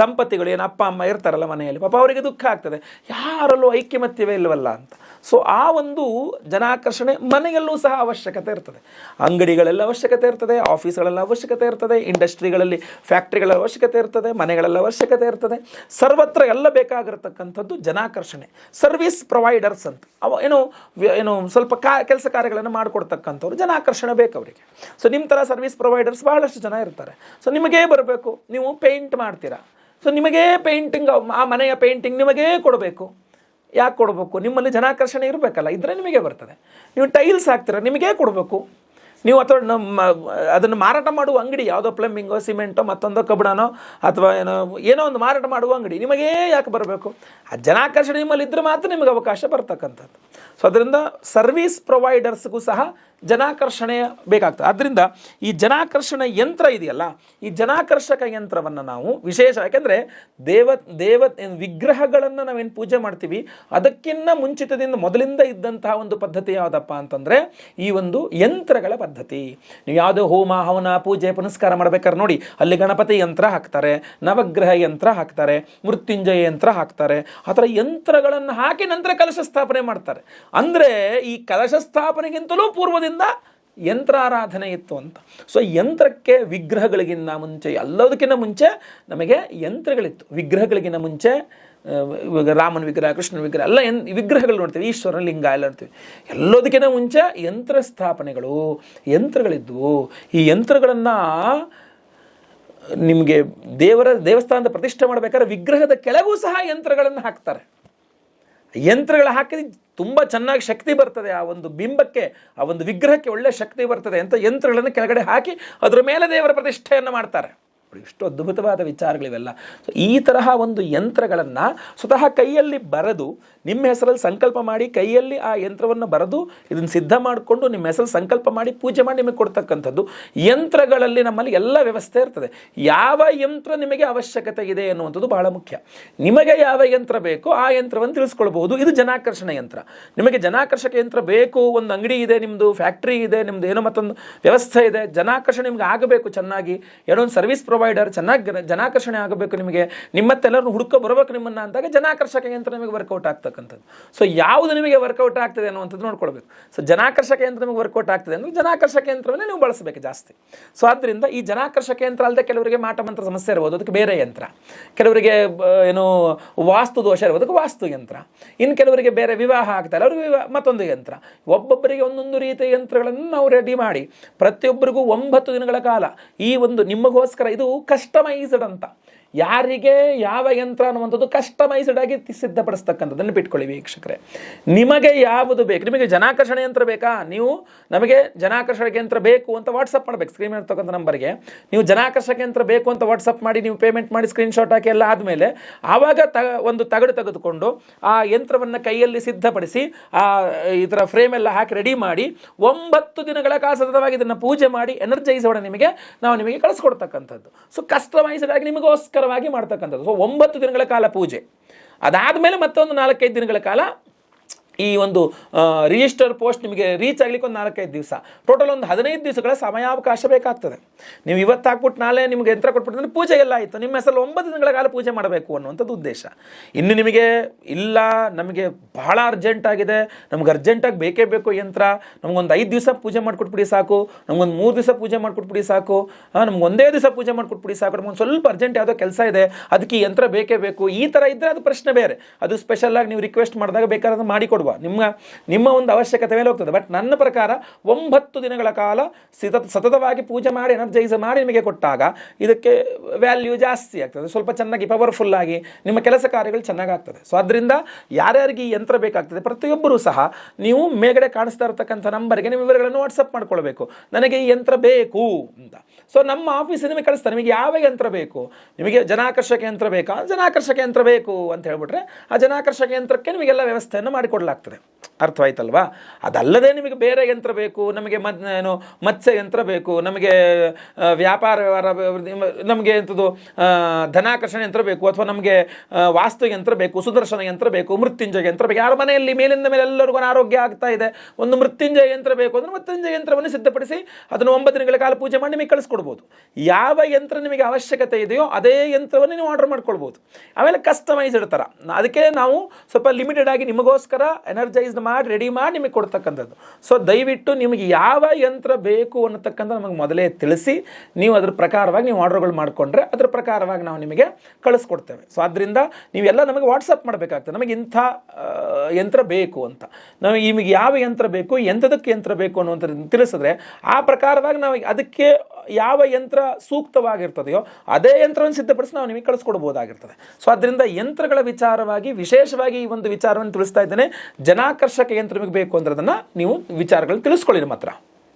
ದಂಪತಿಗಳು ಏನು ಅಪ್ಪ, ಅಮ್ಮ ಇರ್ತಾರಲ್ಲ ಮನೆಯಲ್ಲಿ, ಪಾಪ ಅವರಿಗೆ ದುಃಖ ಆಗ್ತದೆ. ಯಾರಲ್ಲೂ ಐಕ್ಯಮತ್ಯವೇ ಇಲ್ಲವಲ್ಲ ಅಂತ. ಸೊ ಆ ಒಂದು ಜನಾಕರ್ಷಣೆ ಮನೆಯಲ್ಲೂ ಸಹ ಅವಶ್ಯಕತೆ ಇರ್ತದೆ. ಅಂಗಡಿಗಳೆಲ್ಲ ಅವಶ್ಯಕತೆ ಇರ್ತದೆ, ಆಫೀಸ್ಗಳೆಲ್ಲ ಅವಶ್ಯಕತೆ ಇರ್ತದೆ, ಇಂಡಸ್ಟ್ರಿಗಳಲ್ಲಿ ಫ್ಯಾಕ್ಟ್ರಿಗಳ ಅವಶ್ಯಕತೆ ಇರ್ತದೆ, ಮನೆಗಳೆಲ್ಲ ಅವಶ್ಯಕತೆ ಇರ್ತದೆ. ಸರ್ವತ್ರ ಎಲ್ಲ ಬೇಕಾಗಿರತಕ್ಕಂಥದ್ದು ಜನಾಕರ್ಷಣೆ. ಸರ್ವಿಸ್ ಪ್ರೊವೈಡರ್ಸ್ ಅಂತ. ಅವ ಏನು ಏನು ಸ್ವಲ್ಪ ಕಾ, ಕೆಲಸ ಕಾರ್ಯಗಳನ್ನು ಮಾಡಿಕೊಡ್ತಕ್ಕಂಥವ್ರು ಜನಾಕರ್ಷಣೆ ಬೇಕು ಅವರಿಗೆ. ಸೊ ನಿಮ್ಮ ಥರ ಸರ್ವಿಸ್ ಪ್ರೊವೈಡರ್ಸ್ ಬಹಳಷ್ಟು ಜನ ಇರ್ತಾರೆ. ಸೊ ನಿಮಗೇ ಬರಬೇಕು. ನೀವು ಪೇಂಟ್ ಮಾಡ್ತೀರಾ. ಸೊ ನಿಮಗೇ ಪೇಂಟಿಂಗ್ ಆ ಮನೆಯ ಪೇಂಟಿಂಗ್ ನಿಮಗೇ ಕೊಡಬೇಕು. ಯಾಕೆ ಕೊಡಬೇಕು? ನಿಮ್ಮಲ್ಲಿ ಜನಾಕರ್ಷಣೆ ಇರಬೇಕಲ್ಲ, ಇದ್ರೆ ನಿಮಗೆ ಬರ್ತದೆ. ನೀವು ಟೈಲ್ಸ್ ಹಾಕ್ತೀರ, ನಿಮಗೇ ಕೊಡಬೇಕು. ನೀವು ಅಥವಾ ನಮ್ಮ, ಅದನ್ನು ಮಾರಾಟ ಮಾಡುವ ಅಂಗಡಿ, ಯಾವುದೋ ಪ್ಲಂಬಿಂಗೋ ಸಿಮೆಂಟೋ ಮತ್ತೊಂದೋ ಕಬ್ಬಣನೋ, ಅಥವಾ ಏನೋ ಏನೋ ಒಂದು ಮಾರಾಟ ಮಾಡುವ ಅಂಗಡಿ, ನಿಮಗೇ ಯಾಕೆ ಬರಬೇಕು? ಆ ಜನಾಕರ್ಷಣೆ ನಿಮ್ಮಲ್ಲಿ ಇದ್ದರೆ ಮಾತ್ರ ನಿಮಗೆ ಅವಕಾಶ ಬರ್ತಕ್ಕಂಥದ್ದು. ಸೊ ಅದರಿಂದ ಸರ್ವಿಸ್ ಪ್ರೊವೈಡರ್ಸ್ಗೂ ಸಹ ಜನಾಕರ್ಷಣೆ ಬೇಕಾಗ್ತದೆ. ಆದ್ದರಿಂದ ಈ ಜನಾಕರ್ಷಣ ಯಂತ್ರ ಇದೆಯಲ್ಲ, ಈ ಜನಾಕರ್ಷಕ ಯಂತ್ರವನ್ನು ನಾವು ವಿಶೇಷ, ಯಾಕೆಂದರೆ ದೇವ ದೇವ ವಿಗ್ರಹಗಳನ್ನು ನಾವೇನು ಪೂಜೆ ಮಾಡ್ತೀವಿ ಅದಕ್ಕಿಂತ ಮುಂಚಿತದಿಂದ ಮೊದಲಿಂದ ಇದ್ದಂತಹ ಒಂದು ಪದ್ಧತಿ ಯಾವುದಪ್ಪ ಅಂತಂದರೆ ಈ ಒಂದು ಯಂತ್ರಗಳ ಪದ್ಧತಿ. ನೀವು ಯಾವುದೋ ಹೋಮ, ಹವನ, ಪೂಜೆ, ಪುನಸ್ಕಾರ ಮಾಡ್ಬೇಕಾದ್ರೆ ನೋಡಿ, ಅಲ್ಲಿ ಗಣಪತಿ ಯಂತ್ರ ಹಾಕ್ತಾರೆ, ನವಗ್ರಹ ಯಂತ್ರ ಹಾಕ್ತಾರೆ, ಮೃತ್ಯುಂಜಯ ಯಂತ್ರ ಹಾಕ್ತಾರೆ, ಆ ಥರ ಯಂತ್ರಗಳನ್ನು ಹಾಕಿ ನಂತರ ಕಲಶ ಸ್ಥಾಪನೆ ಮಾಡ್ತಾರೆ. ಅಂದರೆ ಈ ಕಲಶ ಸ್ಥಾಪನೆಗಿಂತಲೂ ಪೂರ್ವದಿಂದ ಯಂತ್ರಾರಾಧನೆ ಇತ್ತು ಅಂತ. ಸೊ ಯಂತ್ರಕ್ಕೆ ವಿಗ್ರಹಗಳಿಗಿಂತ ಮುಂಚೆ, ಎಲ್ಲದಕ್ಕಿಂತ ಮುಂಚೆ ನಮಗೆ ಯಂತ್ರಗಳಿತ್ತು. ವಿಗ್ರಹಗಳಿಗಿಂತ ಮುಂಚೆ ಇವಾಗ ರಾಮನ ವಿಗ್ರಹ, ಕೃಷ್ಣನ ವಿಗ್ರಹ, ಎಲ್ಲ ಎನ್ ವಿಗ್ರಹಗಳು ನೋಡ್ತೀವಿ. ಈಶ್ವರನ ಲಿಂಗ ಎಲ್ಲ ನೋಡ್ತೀವಿ. ಎಲ್ಲದಕ್ಕಿಂತ ಮುಂಚೆ ಯಂತ್ರ ಸ್ಥಾಪನೆಗಳು, ಯಂತ್ರಗಳಿದ್ವು. ಈ ಯಂತ್ರಗಳನ್ನು ನಿಮಗೆ ದೇವರ ದೇವಸ್ಥಾನದ ಪ್ರತಿಷ್ಠೆ ಮಾಡಬೇಕಾದ್ರೆ ವಿಗ್ರಹದ ಕೆಳಗೂ ಸಹ ಯಂತ್ರಗಳನ್ನು ಹಾಕ್ತಾರೆ. ಯಂತ್ರಗಳು ಹಾಕಿದ್ರೆ ತುಂಬ ಚೆನ್ನಾಗಿ ಶಕ್ತಿ ಬರ್ತದೆ ಆ ಒಂದು ಬಿಂಬಕ್ಕೆ, ಆ ಒಂದು ವಿಗ್ರಹಕ್ಕೆ ಒಳ್ಳೆ ಶಕ್ತಿ ಬರ್ತದೆ ಅಂತ ಯಂತ್ರಗಳನ್ನು ಕೆಳಗಡೆ ಹಾಕಿ ಅದರ ಮೇಲೆ ದೇವರ ಪ್ರತಿಷ್ಠೆಯನ್ನು ಮಾಡ್ತಾರೆ. ಇಷ್ಟು ಅದ್ಭುತವಾದ ವಿಚಾರಗಳಿವೆಲ್ಲ. ಸೊ ಈ ತರಹ ಒಂದು ಯಂತ್ರಗಳನ್ನು ಸ್ವತಃ ಕೈಯಲ್ಲಿ ಬರೆದು ನಿಮ್ಮ ಹೆಸರಲ್ಲಿ ಸಂಕಲ್ಪ ಮಾಡಿ ಕೈಯಲ್ಲಿ ಆ ಯಂತ್ರವನ್ನು ಬರೆದು ಇದನ್ನು ಸಿದ್ಧ ಮಾಡಿಕೊಂಡು ನಿಮ್ಮ ಹೆಸರಲ್ಲಿ ಸಂಕಲ್ಪ ಮಾಡಿ ಪೂಜೆ ಮಾಡಿ ನಿಮಗೆ ಕೊಡ್ತಕ್ಕಂಥದ್ದು. ಯಂತ್ರಗಳಲ್ಲಿ ನಮ್ಮಲ್ಲಿ ಎಲ್ಲ ವ್ಯವಸ್ಥೆ ಇರ್ತದೆ. ಯಾವ ಯಂತ್ರ ನಿಮಗೆ ಅವಶ್ಯಕತೆ ಇದೆ ಅನ್ನುವಂಥದ್ದು ಬಹಳ ಮುಖ್ಯ. ನಿಮಗೆ ಯಾವ ಯಂತ್ರ ಬೇಕೋ ಆ ಯಂತ್ರವನ್ನು ತಿಳಿಸ್ಕೊಳ್ಬಹುದು. ಇದು ಜನಾಕರ್ಷಣ ಯಂತ್ರ. ನಿಮಗೆ ಜನಾಕರ್ಷಕ ಯಂತ್ರ ಬೇಕು, ಒಂದು ಅಂಗಡಿ ಇದೆ ನಿಮ್ಮದು ಫ್ಯಾಕ್ಟ್ರಿ ಇದೆ ನಿಮ್ಮದು ಏನೋ ಮತ್ತೊಂದು ವ್ಯವಸ್ಥೆ ಇದೆ. ಜನಾಕರ್ಷಣೆ ನಿಮ್ಗೆ ಆಗಬೇಕು ಚೆನ್ನಾಗಿ. ಏನೋ ಒಂದು ಸರ್ವಿಸ್ ಪ್ರೊವೈಡರ್ ಚೆನ್ನಾಗಿ ಜನಾಕರ್ಷಣೆ ಆಗಬೇಕು ನಿಮಗೆ. ನಿಮ್ಮತ್ತೆಲ್ಲರೂ ಹುಡುಕೋ ಬರಬೇಕು ನಿಮ್ಮನ್ನು ಅಂದಾಗ ಜನಾಕರ್ಷಕ ಯಂತ್ರ ನಿಮಗೆ ವರ್ಕೌಟ್ ಆಗ್ತಕ್ಕಂಥದ್ದು. ಸೊ ಯಾವುದು ನಿಮಗೆ ವರ್ಕೌಟ್ ಆಗ್ತದೆ ಅನ್ನುವಂಥದ್ದು ನೋಡ್ಕೊಳ್ಬೇಕು. ಸೊ ಜನಾಕರ್ಷಕ ಯಂತ್ರ ನಿಮಗೆ ವರ್ಕೌಟ್ ಆಗ್ತದೆ ಅಂದರೆ ಜನಾಕರ್ಷಕ ಯಂತ್ರವನ್ನೇ ನೀವು ಬಳಸಬೇಕು ಜಾಸ್ತಿ. ಸೊ ಆದ್ದರಿಂದ ಈ ಜನಾಕರ್ಷಕ ಯಂತ್ರ ಅಲ್ಲದೆ ಕೆಲವರಿಗೆ ಮಾಟಮಂತ್ರ ಸಮಸ್ಯೆ ಇರ್ಬೋದು. ಅದಕ್ಕೆ ಬೇರೆ ಯಂತ್ರ. ಕೆಲವರಿಗೆ ಏನು ವಾಸ್ತು ದೋಷ ಇರ್ಬೋದು. ವಾಸ್ತು ಯಂತ್ರ. ಇನ್ನು ಕೆಲವರಿಗೆ ಬೇರೆ ವಿವಾಹ ಆಗ್ತಾರೆ ಅವ್ರಿಗೆ ವಿವಾಹ, ಮತ್ತೊಂದು ಯಂತ್ರ. ಒಬ್ಬೊಬ್ಬರಿಗೆ ಒಂದೊಂದು ರೀತಿಯ ಯಂತ್ರಗಳನ್ನು ನಾವು ರೆಡಿ ಮಾಡಿ. ಪ್ರತಿಯೊಬ್ಬರಿಗೂ ಒಂಬತ್ತು ದಿನಗಳ ಕಾಲ ಈ ಒಂದು ನಿಮಗೋಸ್ಕರ ಇದು ಕಸ್ಟಮೈಸ್ಡ್ ಅಂತ ಯಾರಿಗೆ ಯಾವ ಯಂತ್ರ ಅನ್ನುವಂಥದ್ದು ಕಸ್ಟಮೈಸ್ಡ್ ಆಗಿ ಸಿದ್ಧಪಡಿಸ್ತಕ್ಕಂಥದ್ದನ್ನು ಬಿಟ್ಕೊಳ್ಳಿ ವೀಕ್ಷಕರೇ. ನಿಮಗೆ ಯಾವುದು ಬೇಕು? ನಿಮಗೆ ಜನಾಕರ್ಷಣೆ ಯಂತ್ರ ಬೇಕಾ? ನೀವು ನಮಗೆ ಜನಾಕರ್ಷಕ ಯಂತ್ರ ಬೇಕು ಅಂತ ವಾಟ್ಸಪ್ ಮಾಡಬೇಕು. ಸ್ಕ್ರೀನ್ ಇರ್ತಕ್ಕಂಥ ನಂಬರ್ಗೆ ನೀವು ಜನಾಕರ್ಷಕ ಯಂತ್ರ ಬೇಕು ಅಂತ ವಾಟ್ಸಪ್ ಮಾಡಿ, ನೀವು ಪೇಮೆಂಟ್ ಮಾಡಿ ಸ್ಕ್ರೀನ್ಶಾಟ್ ಹಾಕಿ ಎಲ್ಲ ಆದಮೇಲೆ ಆವಾಗ ತ ಒಂದು ತಗಡು ತೆಗೆದುಕೊಂಡು ಆ ಯಂತ್ರವನ್ನು ಕೈಯಲ್ಲಿ ಸಿದ್ಧಪಡಿಸಿ, ಆ ಇದರ ಫ್ರೇಮ್ ಎಲ್ಲ ಹಾಕಿ ರೆಡಿ ಮಾಡಿ, ಒಂಬತ್ತು ದಿನಗಳ ಕಾಲ ಸತತವಾಗಿ ಇದನ್ನು ಪೂಜೆ ಮಾಡಿ ಎನರ್ಜೈಸ್ ನಿಮಗೆ, ನಾವು ನಿಮಗೆ ಕಳಿಸ್ಕೊಡ್ತಕ್ಕಂಥದ್ದು. ಸೊ ಕಸ್ಟಮೈಸ್ಡ್ ಆಗಿ ನಿಮಗೋಸ್ಕರವಾಗಿ ಮಾಡ್ತಕ್ಕಂಥದ್ದು. ಸೊ ಒಂಬತ್ತು ದಿನಗಳ ಕಾಲ ಪೂಜೆ. ಅದಾದಮೇಲೆ ಮತ್ತೊಂದು ನಾಲ್ಕೈದು ದಿನಗಳ ಕಾಲ ಈ ಒಂದು ರಿಜಿಸ್ಟರ್ ಪೋಸ್ಟ್ ನಿಮಗೆ ರೀಚ್ ಆಗಲಿಕ್ಕೆ ಒಂದು ನಾಲ್ಕೈದು ದಿವಸ. ಟೋಟಲ್ ಒಂದು ಹದಿನೈದು ದಿವಸಗಳ ಸಮಯಾವಕಾಶ ಬೇಕಾಗ್ತದೆ. ನೀವು ಇವತ್ತು ಹಾಕ್ಬಿಟ್ಟು ನಾಳೆ ನಿಮಗೆ ಯಂತ್ರ ಕೊಟ್ಬಿಟ್ಟು ಪೂಜೆ ಎಲ್ಲ ಆಯಿತು. ನಿಮ್ಮ ಹೆಸರು ಒಂಬತ್ತು ದಿನಗಳ ಕಾಲ ಪೂಜೆ ಮಾಡಬೇಕು ಅನ್ನುವಂಥದ್ದು ಉದ್ದೇಶ. ಇನ್ನು ನಿಮಗೆ ಇಲ್ಲ, ನಮಗೆ ಬಹಳ ಅರ್ಜೆಂಟ್ ಆಗಿದೆ. ನಮ್ಗೆ ಅರ್ಜೆಂಟಾಗಿ ಬೇಕೇ ಬೇಕು ಯಂತ್ರ. ನಮಗೊಂದು ಐದು ದಿವಸ ಪೂಜೆ ಮಾಡಿಕೊಟ್ಬಿಡಿ ಸಾಕು. ನಮ್ಗೊಂದು ಮೂರು ದಿವಸ ಪೂಜೆ ಮಾಡಿಕೊಟ್ಬಿಡಿ ಸಾಕು. ನಮ್ಗೆ ಒಂದೇ ದಿವಸ ಪೂಜೆ ಮಾಡಿಕೊಟ್ಬಿಡಿ ಸಾಕು. ನಮ್ಗೊಂದು ಸ್ವಲ್ಪ ಅರ್ಜೆಂಟ್ ಯಾವುದೋ ಕೆಲಸ ಇದೆ. ಅದಕ್ಕೆ ಈ ಯಂತ್ರ ಬೇಕೇ ಬೇಕು. ಈ ಥರ ಇದ್ದರೆ ಅದು ಪ್ರಶ್ನೆ ಬೇರೆ. ಅದು ಸ್ಪೆಷಲ್ ಆಗಿ ನೀವು ರಿಕ್ವೆಸ್ಟ್ ಮಾಡಿದಾಗ ಬೇಕಾದ್ರೆ ಅದು ನಿಮ್ಮ ನಿಮ್ಮ ಒಂದು ಅವಶ್ಯಕತೆ ಮೇಲೆ ಹೋಗ್ತದೆ. ಬಟ್ ನನ್ನ ಪ್ರಕಾರ ಒಂಬತ್ತು ದಿನಗಳ ಕಾಲ ಸಿತ, ಸತತವಾಗಿ ಪೂಜೆ ಮಾಡಿ ಎನರ್ಜೈಸ್ ಮಾಡಿ ನಿಮಗೆ ಕೊಟ್ಟಾಗ ಇದಕ್ಕೆ ವ್ಯಾಲ್ಯೂ ಜಾಸ್ತಿ ಆಗ್ತದೆ. ಸ್ವಲ್ಪ ಚೆನ್ನಾಗಿ ಪವರ್ಫುಲ್ ಆಗಿ ನಿಮ್ಮ ಕೆಲಸ ಕಾರ್ಯಗಳು ಚೆನ್ನಾಗಿ ಆಗ್ತದೆ ಸೊ ಅದರಿಂದ ಯಾರ್ಯಾರಿಗೆ ಈ ಯಂತ್ರ ಬೇಕಾಗ್ತದೆ, ಪ್ರತಿಯೊಬ್ಬರೂ ಸಹ ನೀವು ಮೇಗಡೆ ಕಾಣಿಸ್ತಾ ಇರತಕ್ಕಂಥ ನಂಬರ್ಗೆ ನಿಮ್ಮ ವಿವರಗಳನ್ನು ವಾಟ್ಸಪ್ ಮಾಡ್ಕೊಳ್ಬೇಕು. ನನಗೆ ಈ ಯಂತ್ರ ಬೇಕು ಅಂತ. ಸೊ ನಮ್ಮ ಆಫೀಸ್ ನಿಮಗೆ ಕಳಿಸ್ತಾರೆ. ನಿಮಗೆ ಯಾವ ಯಂತ್ರ ಬೇಕು? ನಿಮಗೆ ಜನಾಕರ್ಷಕ ಯಂತ್ರ ಬೇಕಾ? ಜನಾಕರ್ಷಕ ಯಂತ್ರ ಬೇಕು ಅಂತ ಹೇಳ್ಬಿಟ್ರೆ ಆ ಜನಾಕರ್ಷಕ ಯಂತ್ರಕ್ಕೆ ನಿಮಗೆಲ್ಲ ವ್ಯವಸ್ಥೆಯನ್ನು ಮಾಡಿಕೊಡ್ಲಾಗ್ತದೆ. ಅರ್ಥವಾಯ್ತಲ್ವಾ? ಅದಲ್ಲದೆ ನಿಮಗೆ ಬೇರೆ ಯಂತ್ರ ಬೇಕು, ನಮಗೆ ಮದ್, ಏನು, ಮತ್ಸ್ಯ ಯಂತ್ರ ಬೇಕು, ನಮಗೆ ವ್ಯಾಪಾರ ವ್ಯವಹಾರ ನಮಗೆ ಎಂಥದ್ದು ಧನಾಕರ್ಷಣೆ ಯಂತ್ರ ಬೇಕು, ಅಥವಾ ನಮಗೆ ವಾಸ್ತು ಯಂತ್ರ ಬೇಕು, ಸುದರ್ಶನ ಯಂತ್ರ ಬೇಕು, ಮೃತ್ಯುಂಜಯ ಯಂತ್ರ ಬೇಕು, ಯಾರ ಮನೆಯಲ್ಲಿ ಮೇಲಿಂದ ಮೇಲೆ ಎಲ್ಲರಿಗೂ ಅನಾರೋಗ್ಯ ಆಗ್ತಾ ಇದೆ, ಒಂದು ಮೃತ್ಯುಂಜಯ ಯಂತ್ರ ಬೇಕು ಅಂದರೆ ಮೃತ್ಯುಂಜಯ ಯಂತ್ರವನ್ನು ಸಿದ್ಧಪಡಿಸಿ ಅದನ್ನು ಒಂಬತ್ತು ದಿನಗಳ ಕಾಲ ಪೂಜೆ ಮಾಡಿ ನಿಮಗೆ ಕಳಿಸ್ಕೊಡ್ಬೋದು. ಯಾವ ಯಂತ್ರ ನಿಮಗೆ ಅವಶ್ಯಕತೆ ಇದೆಯೋ ಅದೇ ಯಂತ್ರವನ್ನು ನೀವು ಆರ್ಡರ್ ಮಾಡ್ಕೊಳ್ಬೋದು. ಆಮೇಲೆ ಕಸ್ಟಮೈಸ್ಡ್ ಥರ ಅದಕ್ಕೆ ನಾವು ಸ್ವಲ್ಪ ಲಿಮಿಟೆಡ್ ಆಗಿ ನಿಮಗೋಸ್ಕರ ಎನರ್ಜೈಸ್ಡ್ ಮಾಡಿ ರೆಡಿ ಮಾಡಿ ನಿಮಗೆ ಕೊಡ್ತಕ್ಕಂಥದ್ದು. ಸೊ ದಯವಿಟ್ಟು ನಿಮಗೆ ಯಾವ ಯಂತ್ರ ಬೇಕು ಅನ್ನತಕ್ಕಂಥ ನಮಗೆ ಮೊದಲೇ ತಿಳಿಸಿ, ನೀವು ಅದ್ರ ಪ್ರಕಾರವಾಗಿ ನೀವು ಆರ್ಡರ್ಗಳು ಮಾಡಿಕೊಂಡ್ರೆ ಅದ್ರ ಪ್ರಕಾರವಾಗಿ ನಾವು ನಿಮಗೆ ಕಳಿಸ್ಕೊಡ್ತೇವೆ. ಸೊ ಆದ್ದರಿಂದ ನೀವೆಲ್ಲ ನಮಗೆ ವಾಟ್ಸಪ್ ಮಾಡಬೇಕಾಗ್ತದೆ. ನಮಗೆ ಇಂಥ ಯಂತ್ರ ಬೇಕು ಅಂತ. ನಾವು ನಿಮಗೆ ಯಾವ ಯಂತ್ರ ಬೇಕು, ಎಂಥದಕ್ಕೆ ಯಂತ್ರ ಬೇಕು ಅನ್ನುವಂಥದ್ದು ತಿಳಿಸಿದ್ರೆ, ಆ ಪ್ರಕಾರವಾಗಿ ನಾವು ಅದಕ್ಕೆ ಯಾವ ಯಂತ್ರ ಸೂಕ್ತವಾಗಿರ್ತದೆಯೋ ಅದೇ ಯಂತ್ರವನ್ನು ಸಿದ್ಧಪಡಿಸಿ ನಾವು ನಿಮಗೆ ಕಳಿಸ್ಕೊಡ್ಬೋದಾಗಿರ್ತದೆ. ಸೊ ಅದರಿಂದ ಯಂತ್ರಗಳ ವಿಚಾರವಾಗಿ, ವಿಶೇಷವಾಗಿ ಈ ಒಂದು ವಿಚಾರವನ್ನು ತಿಳಿಸ್ತಾ ಇದ್ದೇನೆ. ಜನಾಕರ್ಷಕ ಯಂತ್ರ ನಿಮಗೆ ಬೇಕು ಅಂದ್ರೆ ಅದನ್ನು ನೀವು ವಿಚಾರಗಳನ್ನು ತಿಳಿಸ್ಕೊಳ್ಳಿ ಮಾತ್ರ.